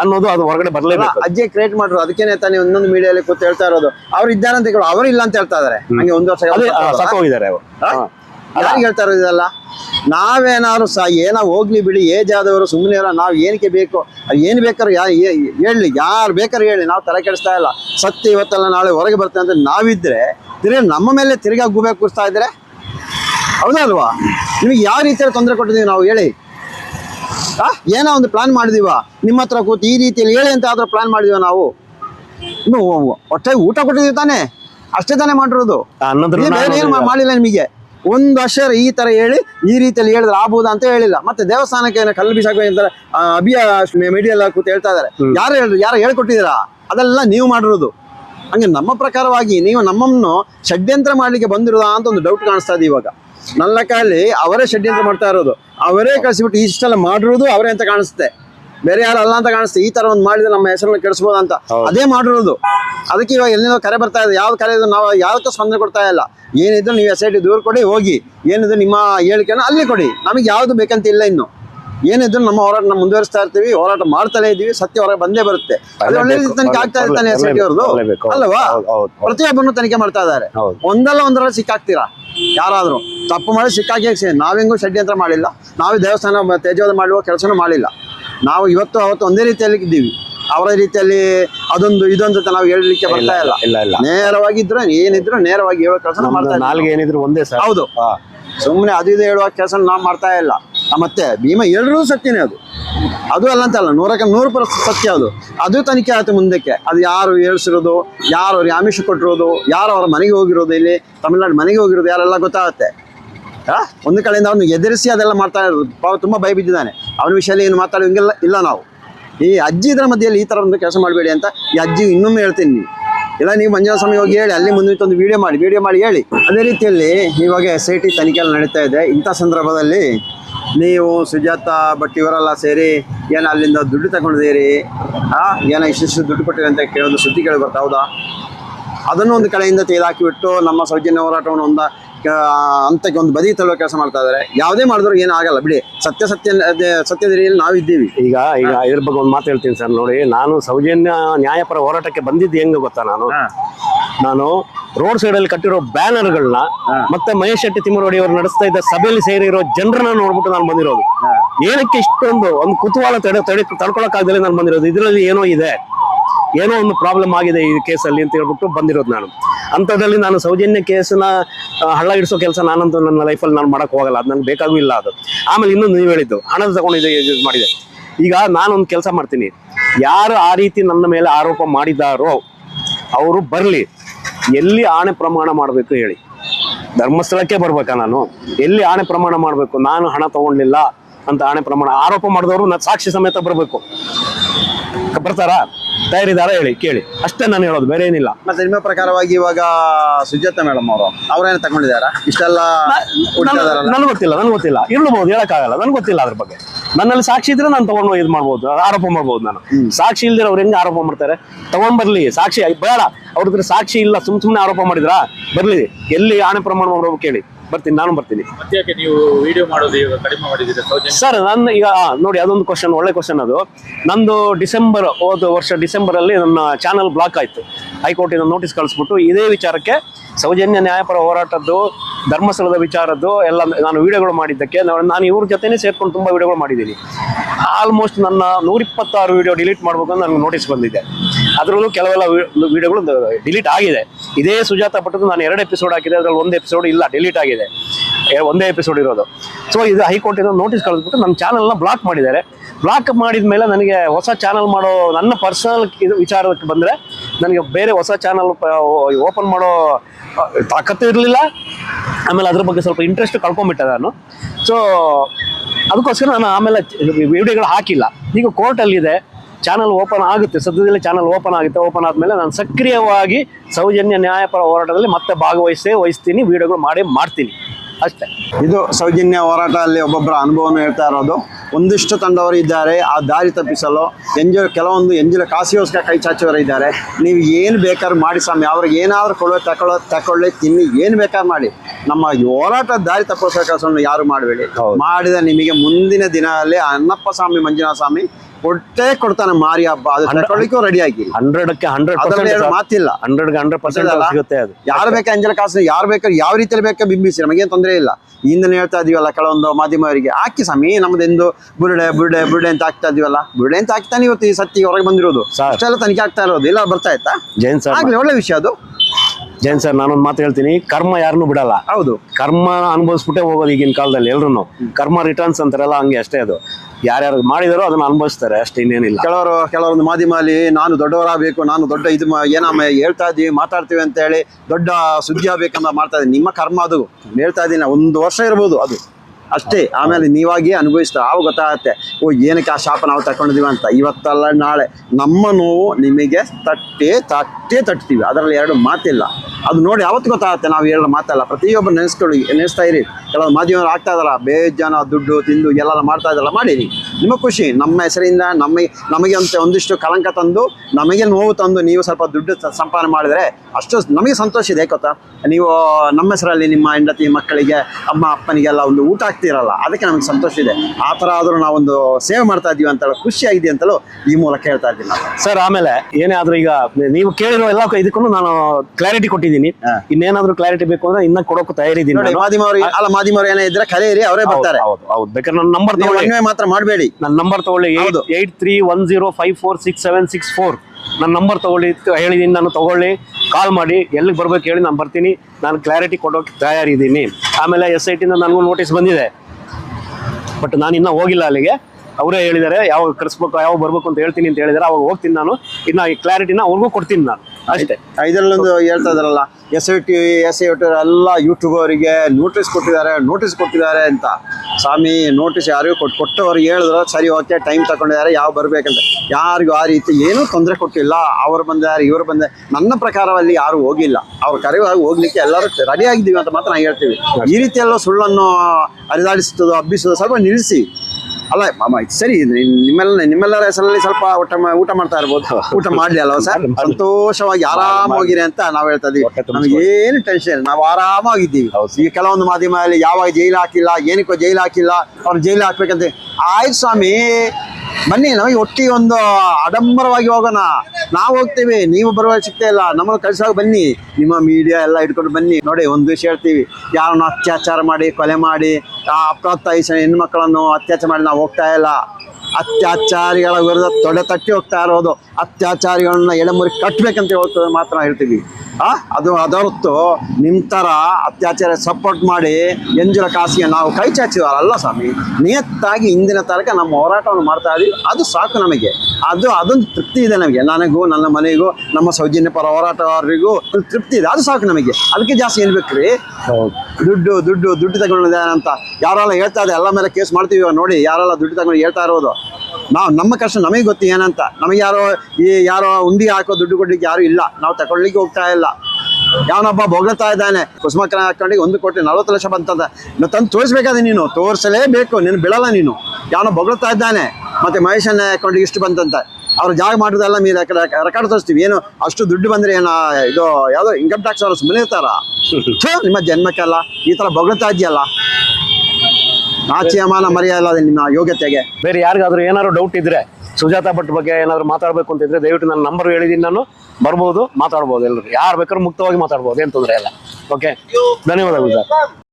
ಅನ್ನೋದು ಅದು ಹೊರಗಡೆ ಬರ್ಲಿಲ್ಲ ಅಜ್ಜೆ ಕ್ರಿಯೇಟ್ ಮಾಡ್ರು. ಅದಕ್ಕೇನೆ ತಾನೇ ಒಂದೊಂದು ಮೀಡಿಯಲ್ಲಿ ಕೂತ್ ಹೇಳ್ತಾ ಇರೋದು. ಅವ್ರು ಇದ್ದಾರಂತ ಕೇಳು ಅವರು ಇಲ್ಲ ಅಂತ ಹೇಳ್ತಾ ಇದಾರೆ. ಹಂಗೆ ಒಂದು ವರ್ಷ ಹೋಗಿದ್ದಾರೆ ಇರೋದು. ಸತ್ತೋಗಿದ್ದಾರೆ ಅವರು? ಯಾರಿಗೆ ಹೇಳ್ತಾ ಇರೋದು ಇದೆಲ್ಲ? ನಾವೇನಾದ್ರು ಸಹ ಏನೋ ಹೋಗ್ಲಿ ಬಿಡಿ ಏಜ್ ಆದವರು ಸುಮ್ಮನೆ ಅಲ್ಲ ನಾವು ಏನಕ್ಕೆ ಬೇಕು? ಏನು ಬೇಕಾದ್ರೂ ಯಾ ಹೇಳಿ. ಯಾರು ಬೇಕಾದ್ರೂ ಹೇಳಿ. ನಾವು ತಲೆ ಕೆಡಿಸ್ತಾ ಇಲ್ಲ. ಸತ್ಯ ಇವತ್ತಲ್ಲ ನಾಳೆ ಹೊರಗೆ ಬರ್ತೇವೆ ಅಂತ ನಾವಿದ್ರೆ ತಿರ್ಗಿ ನಮ್ಮ ಮೇಲೆ ತಿರ್ಗಾ ಗುಬೆ ಕೂರಿಸ್ತಾ ಇದ್ರೆ ಹೌದಲ್ವಾ? ನಿಮಗೆ ಯಾವ ರೀತಿಯಲ್ಲಿ ತೊಂದರೆ ಕೊಟ್ಟಿದ್ದೀವಿ ನಾವು ಹೇಳಿ? ಏನೋ ಒಂದು ಪ್ಲಾನ್ ಮಾಡಿದೀವ. ನಿಮ್ಮ ಹತ್ರ ಕೂತು ಈ ರೀತಿಯಲ್ಲಿ ಹೇಳಿ ಅಂತ ಆದ್ರೂ ಪ್ಲಾನ್ ಮಾಡಿದೀವ ನಾವು? ಇನ್ನು ಹೊಟ್ಟೆ ಊಟ ಕೊಟ್ಟಿದ್ದೀವಿ ತಾನೆ? ಅಷ್ಟೇ ತಾನೇ ಮಾಡಿರೋದು. ಏನು ಮಾಡಿಲ್ಲ ನಿಮಗೆ. ಒಂದು ವರ್ಷ ಈ ತರ ಹೇಳಿ ಈ ರೀತಿಯಲ್ಲಿ ಹೇಳಿದ್ರೆ ಆಗ್ಬೋದಾ ಅಂತ ಹೇಳಿಲ್ಲ. ಮತ್ತೆ ದೇವಸ್ಥಾನಕ್ಕೆ ಏನೋ ಕಲ್ಲು ಬಿಸಾಕ ಅಂತಾರೆ ಅಭಿಯ ಮೀಡಿಯಲ್ಲ ಕೂತು ಹೇಳ್ತಾ ಇದಾರೆ. ಯಾರು ಹೇಳಿದ್ರು ಯಾರು ಹೇಳ್ಕೊಟ್ಟಿದ್ದೀರಾ? ಅದೆಲ್ಲ ನೀವು ಮಾಡಿರೋದು. ಹಂಗೆ ನಮ್ಮ ಪ್ರಕಾರವಾಗಿ ನೀವು ನಮ್ಮನ್ನು ಷಡ್ಯಂತ್ರ ಮಾಡ್ಲಿಕ್ಕೆ ಬಂದಿರೋದಾ ಅಂತ ಒಂದು ಡೌಟ್ ಕಾಣಿಸ್ತಾ ಇದೆ ಇವಾಗ. ನನ್ನ ಕಾಲಿ ಅವರೇ ಷಡ್ಯಂತ್ರ ಮಾಡ್ತಾ ಇರೋದು. ಅವರೇ ಕಳಿಸಿಬಿಟ್ಟು ಇಷ್ಟೆಲ್ಲ ಮಾಡಿರೋದು ಅವರೇ ಅಂತ ಕಾಣಿಸುತ್ತೆ. ಬೇರೆ ಯಾರು ಅಲ್ಲ ಅಂತ ಕಾಣಿಸುತ್ತೆ. ಈ ತರ ಒಂದು ಮಾಡಿದ್ರೆ ನಮ್ಮ ಹೆಸರನ್ನ ಕೆಡಿಸ್ಬೋದು ಅಂತ. ಅದೇ ಮಾಡಿರೋದು. ಅದಕ್ಕೆ ಇವಾಗ ಎಲ್ಲಿಂದ ಕರೆ ಬರ್ತಾ ಇದೆ. ಯಾವ ಕರೆ ನಾವು ಯಾವ್ದಕ್ಕೂ ಸ್ಪಂದನೆ ಕೊಡ್ತಾ ಇಲ್ಲ. ಏನಿದ್ರು ನೀವು ಎಸ್ ಐ ಟಿ ದೂರ ಕೊಡಿ ಹೋಗಿ. ಏನಿದ್ರು ನಿಮ್ಮ ಹೇಳಿಕೆನ ಅಲ್ಲಿ ಕೊಡಿ. ನಮಗೆ ಯಾವ್ದು ಬೇಕಂತ ಇಲ್ಲ ಇನ್ನು. ಏನಿದ್ರು ನಮ್ಮ ಹೋರಾಟ ನಾವು ಮುಂದುವರಿಸ್ತಾ ಇರ್ತೀವಿ ಹೋರಾಟ ಮಾಡ್ತಾನೆ ಇದೀವಿ ಸತ್ಯ ಹೊರಗೆ ಬಂದೇ ಬರುತ್ತೆ. ಒಳ್ಳೆ ರೀತಿ ತನಿಖೆ ಆಗ್ತಾ ಇರ್ತಾನೆ ಎಸ್ ಐ ಟಿ ಅವ್ರದ್ದು ಅಲ್ವಾ. ಪ್ರತಿಯೊಬ್ಬನು ತನಿಖೆ ಮಾಡ್ತಾ ಇದ್ದಾರೆ. ಒಂದಲ್ಲ ಒಂದರಲ್ಲಿ ಸಿಕ್ಕಾಗ್ತೀರಾ? ಯಾರಾದರೂ? ತಪ್ಪು ಮಾಡಿ ಸಿಕ್ಕಾಗಿ ನಾವೆಂಗೂ ಷಡ್ಯಂತ್ರ ಮಾಡಿಲ್ಲ. ನಾವು ದೇವಸ್ಥಾನ ತೇಜವಾದ ತೇಜೋದ ಮಾಡುವ ಕೆಲಸನೂ ಮಾಡಿಲ್ಲ. ನಾವು ಇವತ್ತು ಅವತ್ತು ಒಂದೇ ರೀತಿಯಲ್ಲಿ ಇದ್ದೀವಿ. ಅವರ ರೀತಿಯಲ್ಲಿ ಅದೊಂದು ಇದೊಂದು ನಾವು ಹೇಳಲಿಕ್ಕೆ ಬರ್ತಾ ಇಲ್ಲ. ಇಲ್ಲ ಇಲ್ಲ. ನೇರವಾಗಿ ಇದ್ರೆ ಏನಿದ್ರು ನೇರವಾಗಿ ಹೇಳೋ ಕೆಲಸ ಮಾಡ್ತಾ ಇಲ್ಲ ನಾಲ್ಗೆ ಏನಿದ್ರು ಒಂದೇ ಸರ್. ಹೌದು. ಸುಮ್ಮನೆ ಅದು ಇದು ಹೇಳುವ ಕೆಲಸ ನಾವು ಮಾಡ್ತಾ ಇಲ್ಲ. ಮತ್ತೆ ಭೀಮ ಎರಡೂ ಸತ್ಯನೇ ಅದು. ಅದು ಅಲ್ಲ ಅಂತಲ್ಲ ನೂರಕ್ಕೆ ನೂರು ಪರ ಸತ್ಯ ಅದು. ಅದು ತನಿಖೆ ಆಯ್ತು ಮುಂದಕ್ಕೆ. ಅದು ಯಾರು ಹೇಳ್ಸಿರೋದು ಯಾರು ಅವ್ರಿಗೆ ಆಮಿಷ ಕೊಟ್ಟಿರೋದು, ಯಾರು ಅವ್ರ ಮನೆಗೆ ಹೋಗಿರೋದು ಇಲ್ಲಿ, ತಮಿಳ್ನಾಡು ಮನೆಗೆ ಹೋಗಿರೋದು, ಯಾರೆಲ್ಲ ಗೊತ್ತಾಗುತ್ತೆ? ಹಾ ಒಂದು ಕಡೆಯಿಂದ ಅವನು ಎದುರಿಸಿ ಅದೆಲ್ಲ ಮಾಡ್ತಾ ಇರೋದು. ತುಂಬ ಭಯ ಬಿದ್ದಿದ್ದಾನೆ ಅವನ ವಿಷಯದಲ್ಲಿ ಏನು ಮಾತಾಡೋಂಗಿಲ್ಲ ಇಲ್ಲ ನಾವು. ಈ ಅಜ್ಜಿ ಇದರ ಮಧ್ಯೆಯಲ್ಲಿ ಈ ಥರ ಒಂದು ಕೆಲಸ ಮಾಡಬೇಡಿ ಅಂತ ಈ ಅಜ್ಜಿ ಇನ್ನೊಮ್ಮೆ ಹೇಳ್ತೀನಿ. ನೀವು ಇಲ್ಲ, ನೀವು ಮಂಜುನಾಥ ಸ್ವಾಮಿ ಹೋಗಿ ಹೇಳಿ, ಅಲ್ಲಿ ಮುಂದೆ ಒಂದು ವಿಡಿಯೋ ಮಾಡಿ ವಿಡಿಯೋ ಮಾಡಿ ಹೇಳಿ. ಅದೇ ರೀತಿಯಲ್ಲಿ ಇವಾಗ ಎಸ್ ಐ ಟಿ ತನಿಖೆ ಎಲ್ಲ ನಡೀತಾ ಇದೆ. ಇಂಥ ಸಂದರ್ಭದಲ್ಲಿ ನೀವು ಸುಜಾತ ಭಟ್ ಇವರೆಲ್ಲ ಸೇರಿ ಏನು ಅಲ್ಲಿಂದ ದುಡ್ಡು ತಗೊಂಡಿದ್ದೀರಿ? ಆ, ಏನೋ ಇಷ್ಟಿಷ್ಟು ದುಡ್ಡು ಕೊಟ್ಟಿರಿ ಅಂತ ಕೇಳೋದು ಸುದ್ದಿ ಕೇಳಿ ಬರ್ತಾ, ಹೌದಾ? ಅದನ್ನು ಒಂದು ಕಡೆಯಿಂದ ತೆಗೆದಾಕಿಬಿಟ್ಟು ನಮ್ಮ ಸೌಜನ್ಯ ಹೋರಾಟವನ್ನು ಒಂದು ಆ, ಹಂತಕ್ಕೆ ಒಂದು ಬದಿ ತಳ್ಳುವ ಕೆಲಸ ಮಾಡ್ತಾ ಇದ್ದಾರೆ. ಯಾವುದೇ ಮಾಡಿದ್ರು ಏನೂ ಆಗಲ್ಲ. ಬಿಡಿ ಸತ್ಯ ಸತ್ಯ ಅದೇ ಸತ್ಯದ ರೀತಿಯಲ್ಲಿ ನಾವು ಇದ್ದೀವಿ. ಈಗ ಈಗ ಇದ್ರ ಬಗ್ಗೆ ಒಂದು ಮಾತು ಹೇಳ್ತೀನಿ ಸರ್. ನೋಡಿ ನಾನು ಸೌಜನ್ಯ ನ್ಯಾಯಪರ ಹೋರಾಟಕ್ಕೆ ಬಂದಿದ್ದು ಹೆಂಗೆ ಗೊತ್ತಾ ನಾನು? ನಾನು ರೋಡ್ ಸೈಡ್ ಅಲ್ಲಿ ಕಟ್ಟಿರೋ ಬ್ಯಾನರ್ಗಳನ್ನ ಮತ್ತೆ ಮಹೇಶ್ ಶೆಟ್ಟಿ ತಿಮ್ಮರೋಡಿ ಅವರು ನಡೆಸ್ತಾ ಇದ್ದ ಸಭೆಯಲ್ಲಿ ಸೇರಿರೋ ಜನರನ್ನ ನೋಡ್ಬಿಟ್ಟು ನಾನು ಬಂದಿರೋದು. ಏನಕ್ಕೆ ಇಷ್ಟೊಂದು ಒಂದು ಕುತೂಹಲ ತಡೆ ತಡೆ ತಡ್ಕೊಳಕ್ಕಾಗದಲ್ಲಿ ನಾನು ಬಂದಿರೋದು. ಇದರಲ್ಲಿ ಏನೋ ಇದೆ. ಏನೋ ಒಂದು ಪ್ರಾಬ್ಲಮ್ ಆಗಿದೆ ಈ ಕೇಸಲ್ಲಿ ಅಂತ ಹೇಳ್ಬಿಟ್ಟು ಬಂದಿರೋದು ನಾನು. ಅಂಥದ್ರಲ್ಲಿ ನಾನು ಸೌಜನ್ಯ ಕೇಸನ್ನ ಹಳ್ಳ ಇಡಿಸೋ ಕೆಲಸ ನಾನಂತೂ ನನ್ನ ಲೈಫಲ್ಲಿ ನಾನು ಮಾಡೋಕೆ ಹೋಗಲ್ಲ. ಅದು ನನಗೆ ಬೇಕಾಗೂ ಇಲ್ಲ ಅದು. ಆಮೇಲೆ ಇನ್ನೊಂದು ನೀವು ಹೇಳಿದ್ದು, ಹಣದ ತಗೊಂಡಿದ್ದೆ ಯೂಸ್ ಮಾಡಿದೆ. ಈಗ ನಾನೊಂದು ಕೆಲಸ ಮಾಡ್ತೀನಿ. ಯಾರು ಆ ರೀತಿ ನನ್ನ ಮೇಲೆ ಆರೋಪ ಮಾಡಿದಾರೋ ಅವರು ಬರಲಿ. ಎಲ್ಲಿ ಆಣೆ ಪ್ರಮಾಣ ಮಾಡಬೇಕು ಹೇಳಿ. ಧರ್ಮಸ್ಥಳಕ್ಕೆ ಬರ್ಬೇಕಾ ನಾನು? ಎಲ್ಲಿ ಆಣೆ ಪ್ರಮಾಣ ಮಾಡಬೇಕು? ನಾನು ಹಣ ತಗೊಂಡಿಲ್ಲ ಅಂತ ಆಣೆ ಪ್ರಮಾಣ ಆರೋಪ ಮಾಡಿದವರು ನಾನು ಸಾಕ್ಷಿ ಸಮೇತ ಬರಬೇಕು. ಬರ್ತಾರಾ? ತಯಾರಿದಾರ ಹೇಳಿ ಕೇಳಿ. ಅಷ್ಟೇ ನಾನು ಹೇಳೋದು ಬೇರೆ ಏನಿಲ್ಲ. ಮತ್ತೆ ನಿಮ್ಮ ಪ್ರಕಾರವಾಗಿ ಇವಾಗ ಸುಜಾತ ಮೇಡಮ್ ಅವರು ಅವ್ರೇನು ತಗೊಂಡಿದ್ದಾರಾ? ಇಷ್ಟೆಲ್ಲ ನನ್ಗೆ ಗೊತ್ತಿಲ್ಲ ನನಗೆ ಗೊತ್ತಿಲ್ಲ. ಇರ್ಲಬಹುದು ಹೇಳಕ್ಕಾಗಲ್ಲ. ನನಗೆ ಗೊತ್ತಿಲ್ಲ ಅದ್ರ ಬಗ್ಗೆ. ನನ್ನಲ್ಲಿ ಸಾಕ್ಷಿ ಇದ್ರೆ ನಾನು ತಗೊಂಡು ಇದು ಮಾಡ್ಬೋದು ಆರೋಪ ಮಾಡ್ಬೋದು ನಾನು. ಸಾಕ್ಷಿ ಇಲ್ದಿರ ಅವ್ರು ಹೆಂಗೆ ಆರೋಪ ಮಾಡ್ತಾರೆ? ತಗೊಂಡ್ ಬರ್ಲಿ ಸಾಕ್ಷಿ ಬೇಡ. ಅವ್ರ ಸಾಕ್ಷಿ ಇಲ್ಲ ಸುಮ್ ಸುಮ್ಮನೆ ಆರೋಪ ಮಾಡಿದ್ರಾ? ಬರ್ಲಿ. ಎಲ್ಲಿ ಆಣೆ ಪ್ರಮಾಣ ಮಾಡ್ಬೇಕು ಕೇಳಿ. ಬರ್ತೀನಿ ನಾನು ಬರ್ತೀನಿ. ಮತ್ತೆ ನೀವು ವಿಡಿಯೋ ಮಾಡೋದು ಈಗ ಕಡಿಮೆ ಮಾಡಿದ್ದೀರಾ ಸೌಜನ್ಯ? ಸರ್ ನನ್ನ ಈಗ ಆ, ನೋಡಿ ಅದೊಂದು ಕ್ವಶನ್ ಒಳ್ಳೆ ಕ್ವಶನ್ ಅದು. ನಂದು ಡಿಸೆಂಬರ್ ಹೋದ ವರ್ಷ ಡಿಸೆಂಬರ್ ಅಲ್ಲಿ ನನ್ನ ಚಾನಲ್ ಬ್ಲಾಕ್ ಆಯ್ತು. ಹೈಕೋರ್ಟಿನ ನೋಟಿಸ್ ಕಳಿಸ್ಬಿಟ್ಟು ಇದೇ ವಿಚಾರಕ್ಕೆ ಸೌಜನ್ಯ ನ್ಯಾಯಪರ ಹೋರಾಟದ್ದು, ಧರ್ಮಸ್ಥಳದ ವಿಚಾರದ್ದು ಎಲ್ಲ ನಾನು ವಿಡಿಯೋಗಳು ಮಾಡಿದ್ದಕ್ಕೆ ನಾನು ಇವ್ರ ಜೊತೆನೇ ಸೇರ್ಕೊಂಡು ತುಂಬ ವಿಡಿಯೋಗಳು ಮಾಡಿದ್ದೀನಿ. ಆಲ್ಮೋಸ್ಟ್ ನನ್ನ ನೂರಿಪ್ಪತ್ತಾರು ವಿಡಿಯೋ ಡಿಲೀಟ್ ಮಾಡಬೇಕು ಅಂತ ನನಗೆ ನೋಟಿಸ್ ಬಂದಿದೆ. ಅದರಲ್ಲೂ ಕೆಲವೆಲ್ಲ ವಿಡಿಯೋಗಳು ಡಿಲೀಟ್ ಆಗಿದೆ. ಇದೇ ಸುಜಾತ ಪಟ್ಟದ್ದು ನಾನು ಎರಡು ಎಪಿಸೋಡ್ ಹಾಕಿದೆ, ಅದರಲ್ಲಿ ಒಂದು ಎಪಿಸೋಡ್ ಇಲ್ಲ ಡಿಲೀಟ್ ಆಗಿದೆ. ಒಂದೇ ಎಪಿಸೋಡ್ ಇರೋದು. ಸೊ ಇದು ಹೈಕೋರ್ಟಿಂದ ನೋಟಿಸ್ ಕಳಿಸ್ಬಿಟ್ಟು ನನ್ನ ಚಾನಲ್ನ ಬ್ಲಾಕ್ ಮಾಡಿದ್ದಾರೆ. ಬ್ಲಾಕ್ ಮಾಡಿದ ಮೇಲೆ ನನಗೆ ಹೊಸ ಚಾನಲ್ ಮಾಡೋ ನನ್ನ ಪರ್ಸನಲ್ ಇದು ವಿಚಾರಕ್ಕೆ ಬಂದರೆ, ನನಗೆ ಬೇರೆ ಹೊಸ ಚಾನಲ್ ಓಪನ್ ಮಾಡೋ ತಾಕತ್ತು ಇರಲಿಲ್ಲ. ಆಮೇಲೆ ಅದ್ರ ಬಗ್ಗೆ ಸ್ವಲ್ಪ ಇಂಟ್ರೆಸ್ಟ್ ಕಳ್ಕೊಂಡ್ಬಿಟ್ಟೆ ನಾನು. ಸೊ ಅದಕ್ಕೋಸ್ಕರ ನಾನು ಆಮೇಲೆ ವಿಡಿಯೋಗಳು ಹಾಕಿಲ್ಲ. ಈಗ ಕೋರ್ಟಲ್ಲಿದೆ ಚಾನಲ್ ಓಪನ್ ಆಗುತ್ತೆ. ಸದ್ಯದಲ್ಲೇ ಚಾನಲ್ ಓಪನ್ ಆಗುತ್ತೆ. ಓಪನ್ ಆದಮೇಲೆ ನಾನು ಸಕ್ರಿಯವಾಗಿ ಸೌಜನ್ಯ ನ್ಯಾಯಪರ ಹೋರಾಟದಲ್ಲಿ ಮತ್ತೆ ಭಾಗವಹಿಸೇ ವಹಿಸ್ತೀನಿ. ವಿಡಿಯೋಗಳು ಮಾಡೇ ಮಾಡ್ತೀನಿ. ಅಷ್ಟೇ. ಇದು ಸೌಜನ್ಯ ಹೋರಾಟ ಅಲ್ಲಿ ಒಬ್ಬೊಬ್ಬರ ಅನುಭವವನ್ನು ಹೇಳ್ತಾ ಇರೋದು. ಒಂದಿಷ್ಟು ತಂಡವರು ಇದ್ದಾರೆ ಆ ದಾರಿ ತಪ್ಪಿಸಲು ಎಂಜು ಕೆಲವೊಂದು ಎಂಜಿನ ಕಾಸಿಗೋಸ್ಕರ ಕೈ ಚಾಚುವರು ಇದ್ದಾರೆ. ನೀವು ಏನು ಬೇಕಾದ್ರೂ ಮಾಡಿ ಸ್ವಾಮಿ ಅವ್ರಿಗೆ ಏನಾದರೂ ಕೊಡೋ ತಗೊಳ್ಳೋ ತಕೊಳ್ಳಿ ತಿನ್ನಿ ಏನು ಬೇಕಾದ್ರೂ ಮಾಡಿ. ನಮ್ಮ ಹೋರಾಟ ದಾರಿ ತಪ್ಪಿಸೋ ಕೆಲಸವನ್ನು ಯಾರು ಮಾಡಬೇಡಿ. ಮಾಡಿದ ನಿಮಗೆ ಮುಂದಿನ ದಿನದಲ್ಲಿ ಅನ್ನಪ್ಪ ಸ್ವಾಮಿ ಮಂಜುನಾಥ ಸ್ವಾಮಿ ಕೊಟ್ಟೇ ಕೊಡ್ತಾನೆ ಮಾರಿ ಹಬ್ಬ. ಅದು ರೆಡಿ ಆಗಿ. ಹಂಡ್ರೆಡ್ ಪರ್ಸೆಂಟ್ ಮಾತಿಲ್ಲ. ಹಂಡ್ರೆಡ್ಗೆ ಹಂಡ್ರೆಡ್ ಪರ್ಸೆಂಟ್? ಸಿಗುತ್ತೆ ಅದು. ಯಾರು ಬೇಕಾ ಅಂಜಲ ಕಾಸು? ಯಾರು ಬೇಕಾ? ಯಾವ ರೀತಿಯಲ್ಲಿ ಬೇಕಾ ಬಿಂಬಿಸಿ? ನಮಗೇನು ತೊಂದರೆ ಇಲ್ಲ. ಹಿಂದಿನ ಹೇಳ್ತಾ ಇದೀವಲ್ಲ ಕೆಲವೊಂದು ಮಾಧ್ಯಮವರಿಗೆ. ಹಾಕಿ ಸ್ವಾಮಿ ನಮ್ದೆಂದು ಬುರುಡೆ ಬುರುಡೆ ಬುರುಡೆ ಅಂತ ಹಾಕ್ತಾ ಇದೀವಲ್ಲ. ಬುರುಡೆ ಅಂತ ಹಾಕ್ತಾನೆ ಇವತ್ತು ಈ ಸತ್ತಿ ಹೊರಗೆ ಬಂದಿರೋದು. ಅಷ್ಟೆಲ್ಲ ತನಿಖೆ ಆಗ್ತಾ ಇರೋದು. ಇಲ್ಲ ಬರ್ತಾ ಇತ್ತಾ? ಜೈನ್ ಸರ್ ಆಗ್ಲಿ ಒಳ್ಳೆ ವಿಷಯ ಅದು. ಜೈನ್ ಸರ್ ನಾನೊಂದು ಮಾತು ಹೇಳ್ತೀನಿ. ಕರ್ಮ ಯಾರನ್ನು ಬಿಡಲ್ಲ. ಹೌದು. ಕರ್ಮ ಅನುಭವಿಸ್ಬಿಟ್ಟೆ ಹೋಗೋದು ಈಗಿನ ಕಾಲದಲ್ಲಿ ಎಲ್ರು ಕರ್ಮ ರಿಟರ್ನ್ಸ್ ಅಂತಾರಲ್ಲ ಹಂಗೆ ಅಷ್ಟೇ ಅದು. ಯಾರ್ಯಾರು ಮಾಡಿದಾರೋ ಅದನ್ನ ಅನುಭವಿಸ್ತಾರೆ, ಅಷ್ಟೇ ಇನ್ನೇನಿಲ್ಲ. ಕೆಲವರು ಕೆಲವೊಂದು ಮಾಧ್ಯಮದಲ್ಲಿ ನಾನು ದೊಡ್ಡವರಾಗಬೇಕು, ನಾನು ದೊಡ್ಡ ಇದು ಏನಮ್ಮ ಹೇಳ್ತಾ ಇದ್ದೀವಿ, ಮಾತಾಡ್ತೀವಿ ಅಂತ ಹೇಳಿ ದೊಡ್ಡ ಸುದ್ದಿ ಆಗ್ಬೇಕಂತ ಮಾಡ್ತಾ ಇದ್ದೀನಿ. ನಿಮ್ಮ ಕರ್ಮ ಅದು. ಹೇಳ್ತಾ ಇದ್ದೀನಿ, ಒಂದು ವರ್ಷ ಇರ್ಬೋದು ಅದು. ಅಷ್ಟೇ, ಆಮೇಲೆ ನೀವಾಗಿ ಅನುಭವಿಸ್ತಾ ಆವಾಗ ಗೊತ್ತಾಗತ್ತೆ, ಓ, ಏನಕ್ಕೆ ಆ ಶಾಪ ನಾವು ತಕೊಂಡಿದೀವಿ ಅಂತ. ಇವತ್ತಲ್ಲ ನಾಳೆ ನಮ್ಮ ನೋವು ನಿಮಗೆ ತಟ್ಟೆ ತಟ್ಟೆ ತಟ್ತೀವಿ. ಅದರಲ್ಲಿ ಎರಡು ಮಾತಿಲ್ಲ. ಅದು ನೋಡಿ ಯಾವತ್ತು ಗೊತ್ತಾಗುತ್ತೆ ನಾವು ಹೇಳೋ ಮಾತಲ್ಲ. ಪ್ರತಿಯೊಬ್ಬರು ನೆನೆಸ್ಕೊಳ್ಳಿ, ನೆನೆಸ್ತಾ ಇರಿ. ಕೆಲವು ಮಾಧ್ಯಮರು ಆಗ್ತಾ ಇದಾರ ಬೇಜಾನ, ದುಡ್ಡು, ತಿಂದು ಎಲ್ಲ ಮಾಡ್ತಾ ಇದ್ದಾರಲ್ಲ, ಮಾಡಿರಿ. ನಿಮಗೆ ಖುಷಿ, ನಮ್ಮ ಹೆಸರಿಂದ ನಮಗೆ ನಮಗೆ ಅಂತ ಒಂದಿಷ್ಟು ಕಳಂಕ ತಂದು, ನಮಗೆ ನೋವು ತಂದು ನೀವು ಸ್ವಲ್ಪ ದುಡ್ಡು ಸಂಪಾದನೆ ಮಾಡಿದರೆ ಅಷ್ಟು ನಮಗೆ ಸಂತೋಷ ಇದೆ, ಗೊತ್ತಾ? ನೀವು ನಮ್ಮ ಹೆಸರಲ್ಲಿ ನಿಮ್ಮ ಹೆಂಡತಿ ಮಕ್ಕಳಿಗೆ, ಅಮ್ಮ, ಅಪ್ಪನಿಗೆಲ್ಲ ಒಂದು ಊಟ ಆಗ್ತಿರಲ್ಲ ಅದಕ್ಕೆ ನಮಗೆ ಸಂತೋಷ ಇದೆ. ಆ ಥರ ಆದರೂ ನಾವೊಂದು ಸೇವೆ ಮಾಡ್ತಾ ಇದ್ದೀವಿ ಅಂತ ಖುಷಿಯಾಗಿದೆ ಅಂತಲೂ ಈ ಮೂಲಕ ಹೇಳ್ತಾ ಇದ್ದೀನಿ ಸರ್ ಆಮೇಲೆ ಏನೇ ಆದ್ರೂ ಈಗ ನೀವು ಕೇಳಿರೋ ಎಲ್ಲ ಇದಕ್ಕೂ ನಾನು ಕ್ಲಾರಿಟಿ ಕೊಟ್ಟಿದ್ದೀನಿ. ಇನ್ನೇನಾದರೂ ಕ್ಲಾರಿಟಿ ಬೇಕು ಅಂದ್ರೆ ಇನ್ನ ಕೊಡೋಕೆ ತಯಾರಿದ್ದೀನಿ. ಮಾಧ್ಯಮವರು ಅಲ್ಲ ಮಾಧ್ಯಮವರು ಏನೇ ಇದ್ರೆ ಕರೆಯಿರಿ ಅವರೇ ಬರ್ತಾರೆ. ಹೌದು ಹೌದು. ಬೇಕಾದ್ರೆ ನನ್ನ ನಂಬರ್ ಮಾತ್ರ ಮಾಡಬೇಡಿ. ನನ್ನ ನಂಬರ್ ತಗೊಳ್ಳಿ eight three one zero five four six seven six four ನನ್ನ ನಂಬರ್ ತೊಗೊಳ್ಳಿ ಹೇಳಿದ್ದೀನಿ ನಾನು ತಗೊಳ್ಳಿ ಕಾಲ್ ಮಾಡಿ, ಎಲ್ಲಿಗೆ ಬರ್ಬೇಕು ಹೇಳಿ ನಾನು ಬರ್ತೀನಿ, ನಾನು ಕ್ಲಾರಿಟಿ ಕೊಡೋಕೆ ತಯಾರಿದ್ದೀನಿ ಆಮೇಲೆ ಎಸ್ ಐ ಟಿಂದ ನನಗೂ ನೋಟಿಸ್ ಬಂದಿದೆ. ಬಟ್ ನಾನು ಇನ್ನೂ ಹೋಗಿಲ್ಲ ಅಲ್ಲಿಗೆ. ಅವರೇ ಹೇಳಿದ್ದಾರೆ ಯಾವಾಗ ಕರೆಸ್ಬೇಕು, ಯಾವಾಗ ಬರ್ಬೇಕು ಅಂತ ಹೇಳ್ತೀನಿ ಅಂತ ಹೇಳಿದ್ದಾರೆ ಅವಾಗ ಹೋಗ್ತೀನಿ ನಾನು. ಇನ್ನು ಈ ಕ್ಲಾರಿಟಿನ ಅವ್ರಿಗೂ ಕೊಡ್ತೀನಿ ನಾನು. ಅಷ್ಟೇ. ಇದರಲ್ಲೊಂದು ಹೇಳ್ತಾ ಇದಾರಲ್ಲ S I T S I T ಎಲ್ಲ ಯೂಟ್ಯೂಬರಿಗೆ ನೋಟಿಸ್ ಕೊಟ್ಟಿದ್ದಾರೆ ನೋಟಿಸ್ ಕೊಟ್ಟಿದ್ದಾರೆ ಅಂತ. ಸ್ವಾಮಿ ನೋಟಿಸ್ ಯಾರಿಗೂ ಕೊಟ್ಟು ಕೊಟ್ಟವ್ರಿಗೆ ಹೇಳಿದ್ರು ಸರಿ ಓಕೆ ಟೈಮ್ ತಗೊಂಡಿದ್ದಾರೆ, ಯಾವ ಬರ್ಬೇಕಂತ. ಯಾರಿಗೂ ಆ ರೀತಿ ಏನೂ ತೊಂದರೆ ಕೊಟ್ಟಿಲ್ಲ. ಅವ್ರು ಬಂದಾರೆ, ಇವರು ಬಂದ ನನ್ನ ಪ್ರಕಾರದಲ್ಲಿ ಯಾರು ಹೋಗಿಲ್ಲ. ಅವ್ರ ಕರೆಯುವಾಗ ಹೋಗ್ಲಿಕ್ಕೆ ಎಲ್ಲರೂ ರೆಡಿ ಆಗಿದ್ದೀವಿ ಅಂತ ಮಾತ್ರ ನಾವು ಹೇಳ್ತೀವಿ. ಈ ರೀತಿ ಎಲ್ಲ ಸುಳ್ಳನ್ನು ಹರಿದಾಡಿಸೋದು ಹಬ್ಬಿಸೋದು ಸ್ವಲ್ಪ ನಿಲ್ಲಿಸಿ. ಅಲ್ಲ ಮಾಮ ಸರಿ ನಿಮ್ಮೆಲ್ಲ ನಿಮ್ಮೆಲ್ಲರ ಹೆಸರಲ್ಲಿ ಸ್ವಲ್ಪ ಊಟ ಊಟ ಮಾಡ್ತಾ ಇರ್ಬೋದು. ಊಟ ಮಾಡ್ಲಿ ಅಲ್ವಾ ಸರ್? ಸಂತೋಷವಾಗಿ ಆರಾಮಾಗಿರಿ ಅಂತ ನಾವು ಹೇಳ್ತಾ ಇದೀವಿ. ನಮ್ಗೆ ಏನು ಟೆನ್ಷನ್ ನಾವು ಆರಾಮಾಗಿದ್ದೀವಿ. ಈಗ ಕೆಲವೊಂದು ಮಾಧ್ಯಮದಲ್ಲಿ ಯಾವಾಗ ಜೈಲು ಹಾಕಿಲ್ಲ ಏನಕ್ಕೋ ಜೈಲು ಹಾಕಿಲ್ಲ ಅವ್ರು ಜೈಲು ಹಾಕ್ಬೇಕಂತ ಆಯ್ತು ಸ್ವಾಮಿ ಬನ್ನಿ ನಮಗೆ ಒಟ್ಟಿಗೆ ಒಂದು ಆಡಂಬರವಾಗಿ ಹೋಗೋಣ. ನಾವು ಹೋಗ್ತೀವಿ, ನೀವು ಬರುವ ಸಿಗ್ತಾ ಇಲ್ಲ, ನಮ್ಮನ್ನು ಕಳ್ಸಾಗ ಬನ್ನಿ, ನಿಮ್ಮ ಮೀಡಿಯಾ ಎಲ್ಲ ಇಟ್ಕೊಂಡು ಬನ್ನಿ. ನೋಡಿ, ಒಂದು ವಿಷಯ ಹೇಳ್ತೀವಿ, ಯಾರನ್ನು ಅತ್ಯಾಚಾರ ಮಾಡಿ, ಕೊಲೆ ಮಾಡಿ, ಆ ಅಪ್ರಾಪ್ತಾಯಿಸ ಹೆಣ್ಮಕ್ಳನ್ನು ಅತ್ಯಾಚಾರ ಮಾಡಿ ನಾವು ಹೋಗ್ತಾ ಇಲ್ಲ. ಅತ್ಯಾಚಾರಿಗಳ ವಿರುದ್ಧ ತೊಡೆ ತಟ್ಟಿ ಹೋಗ್ತಾ ಇರೋದು, ಅತ್ಯಾಚಾರಿಗಳನ್ನ ಎಳೆಮುರಿ ಕಟ್ಟಬೇಕಂತ ಹೇಳ್ತದೆ ಮಾತ್ರ ಹೇಳ್ತೀವಿ. ಆ, ಅದು ಅದರತ್ತು ನಿಮ್ಮ ಥರ ಅತ್ಯಾಚಾರ ಸಪೋರ್ಟ್ ಮಾಡಿ ಎಂಜುರ ಕಾಸಿಗೆ ನಾವು ಕೈ ಚಾಚಿದಾರಲ್ಲ ಸ್ವಾಮಿ. ನಿಯತ್ತಾಗಿ ಇಂದಿನ ತನಕ ನಮ್ಮ ಹೋರಾಟವನ್ನು ಮಾಡ್ತಾ ಇದೀವಿ. ಅದು ಸಾಕು ನಮಗೆ. ಅದು, ಅದೊಂದು ತೃಪ್ತಿ ಇದೆ ನಮಗೆ. ನನಗೂ ನನ್ನ ಮನೆಗೂ ನಮ್ಮ ಸೌಜನ್ಯ ಪರ ಹೋರಾಟಗಾರರಿಗೂ ತೃಪ್ತಿ ಇದೆ. ಅದು ಸಾಕು ನಮಗೆ. ಅದಕ್ಕೆ ಜಾಸ್ತಿ ಏನು ಬೇಕ್ರಿ ದುಡ್ಡು ದುಡ್ಡು ದುಡ್ಡು ತಗೊಂಡಿದೆ ಅಂತ. ಯಾರೆಲ್ಲ ಹೇಳ್ತಾ ಇದೆ ಎಲ್ಲ ಮೇಲೆ ಕೇಸ್ ಮಾಡ್ತೀವಿ ಇವಾಗ ನೋಡಿ. ಯಾರೆಲ್ಲ ದುಡ್ಡು ತಗೊಂಡು ಹೇಳ್ತಾ ಇರೋದು? ನಾವು ನಮ್ಮ ಕಷ್ಟ ನಮಗೆ ಗೊತ್ತು ಏನಂತ. ನಮಗೆ ಯಾರೋ ಈ ಯಾರೋ ಉಂಡಿ ಹಾಕೋ ದುಡ್ಡು ಕೊಡ್ಲಿಕ್ಕೆ ಯಾರು ಇಲ್ಲ. ನಾವು ತಗೊಳ್ಳಿಕ್ಕೆ ಹೋಗ್ತಾ ಇಲ್ಲ. ಯಾವನೊಬ್ಬ ಬೊಗಳ್ತಾ ಇದ್ದಾನೆ. ಕುಸುಮಕ್ಕನ ಹಾಕೊಂಡಿಗೆ ಒಂದು ಕೋಟಿ ನಲವತ್ತು ಲಕ್ಷ ಬಂತದ ತಂದು ತೋರಿಸ್ಬೇಕಾದ್ರೆ ನೀನು. ತೋರಿಸಲೇಬೇಕು. ನೀನು ಬಿಡಲ್ಲ ನೀನು. ಯಾವನೋ ಬೊಗಳ್ತಾ ಇದ್ದಾನೆ. ಮತ್ತೆ ಮಹೇಶನ ಹಾಕೊಂಡಿಗೆ ಇಷ್ಟು ಬಂತಂತ. ಅವ್ರು ಜಾಗ ಮಾಡಿದೆಲ್ಲ ಮೀರು ರೆಕಾರ್ಡ್ ತೋರಿಸ್ತೀವಿ. ಏನು ಅಷ್ಟು ದುಡ್ಡು ಬಂದ್ರೆ ಏನು ಇದು ಯಾವುದೋ ಇನ್ಕಮ್ ಟ್ಯಾಕ್ಸ್ ಅವರು ಸುಮ್ಮನೆ ಇರ್ತಾರ? ನಿಮ್ಮ ಜನ್ಮಕ್ಕೆಲ್ಲ ಈ ಥರ ಬೊಗಳ್ತಾ ಇದೆಯಲ್ಲ ನಾಚಿಯಮಾನ ಮರೆಯಲ್ಲ ನಿಮ್ಮ ಯೋಗ್ಯತೆಗೆ. ಬೇರೆ ಯಾರಿಗಾದ್ರೂ ಏನಾದ್ರು ಡೌಟ್ ಇದ್ರೆ ಸುಜಾತ ಭಟ್ ಬಗ್ಗೆ ಏನಾದ್ರು ಮಾತಾಡ್ಬೇಕು ಅಂತಿದ್ರೆ ದಯವಿಟ್ಟು ನನ್ನ ನಂಬರ್ ಹೇಳಿದ್ದೀನಿ ನಾನು. ಬರ್ಬೋದು ಮಾತಾಡ್ಬೋದು ಎಲ್ಲರೂ ಯಾರು ಬೇಕಾದ್ರೂ ಮುಕ್ತವಾಗಿ ಮಾತಾಡ್ಬೋದು ಏನು ತೊಂದರೆ ಇಲ್ಲ. ಓಕೆ ಧನ್ಯವಾದಗಳು ಸರ್.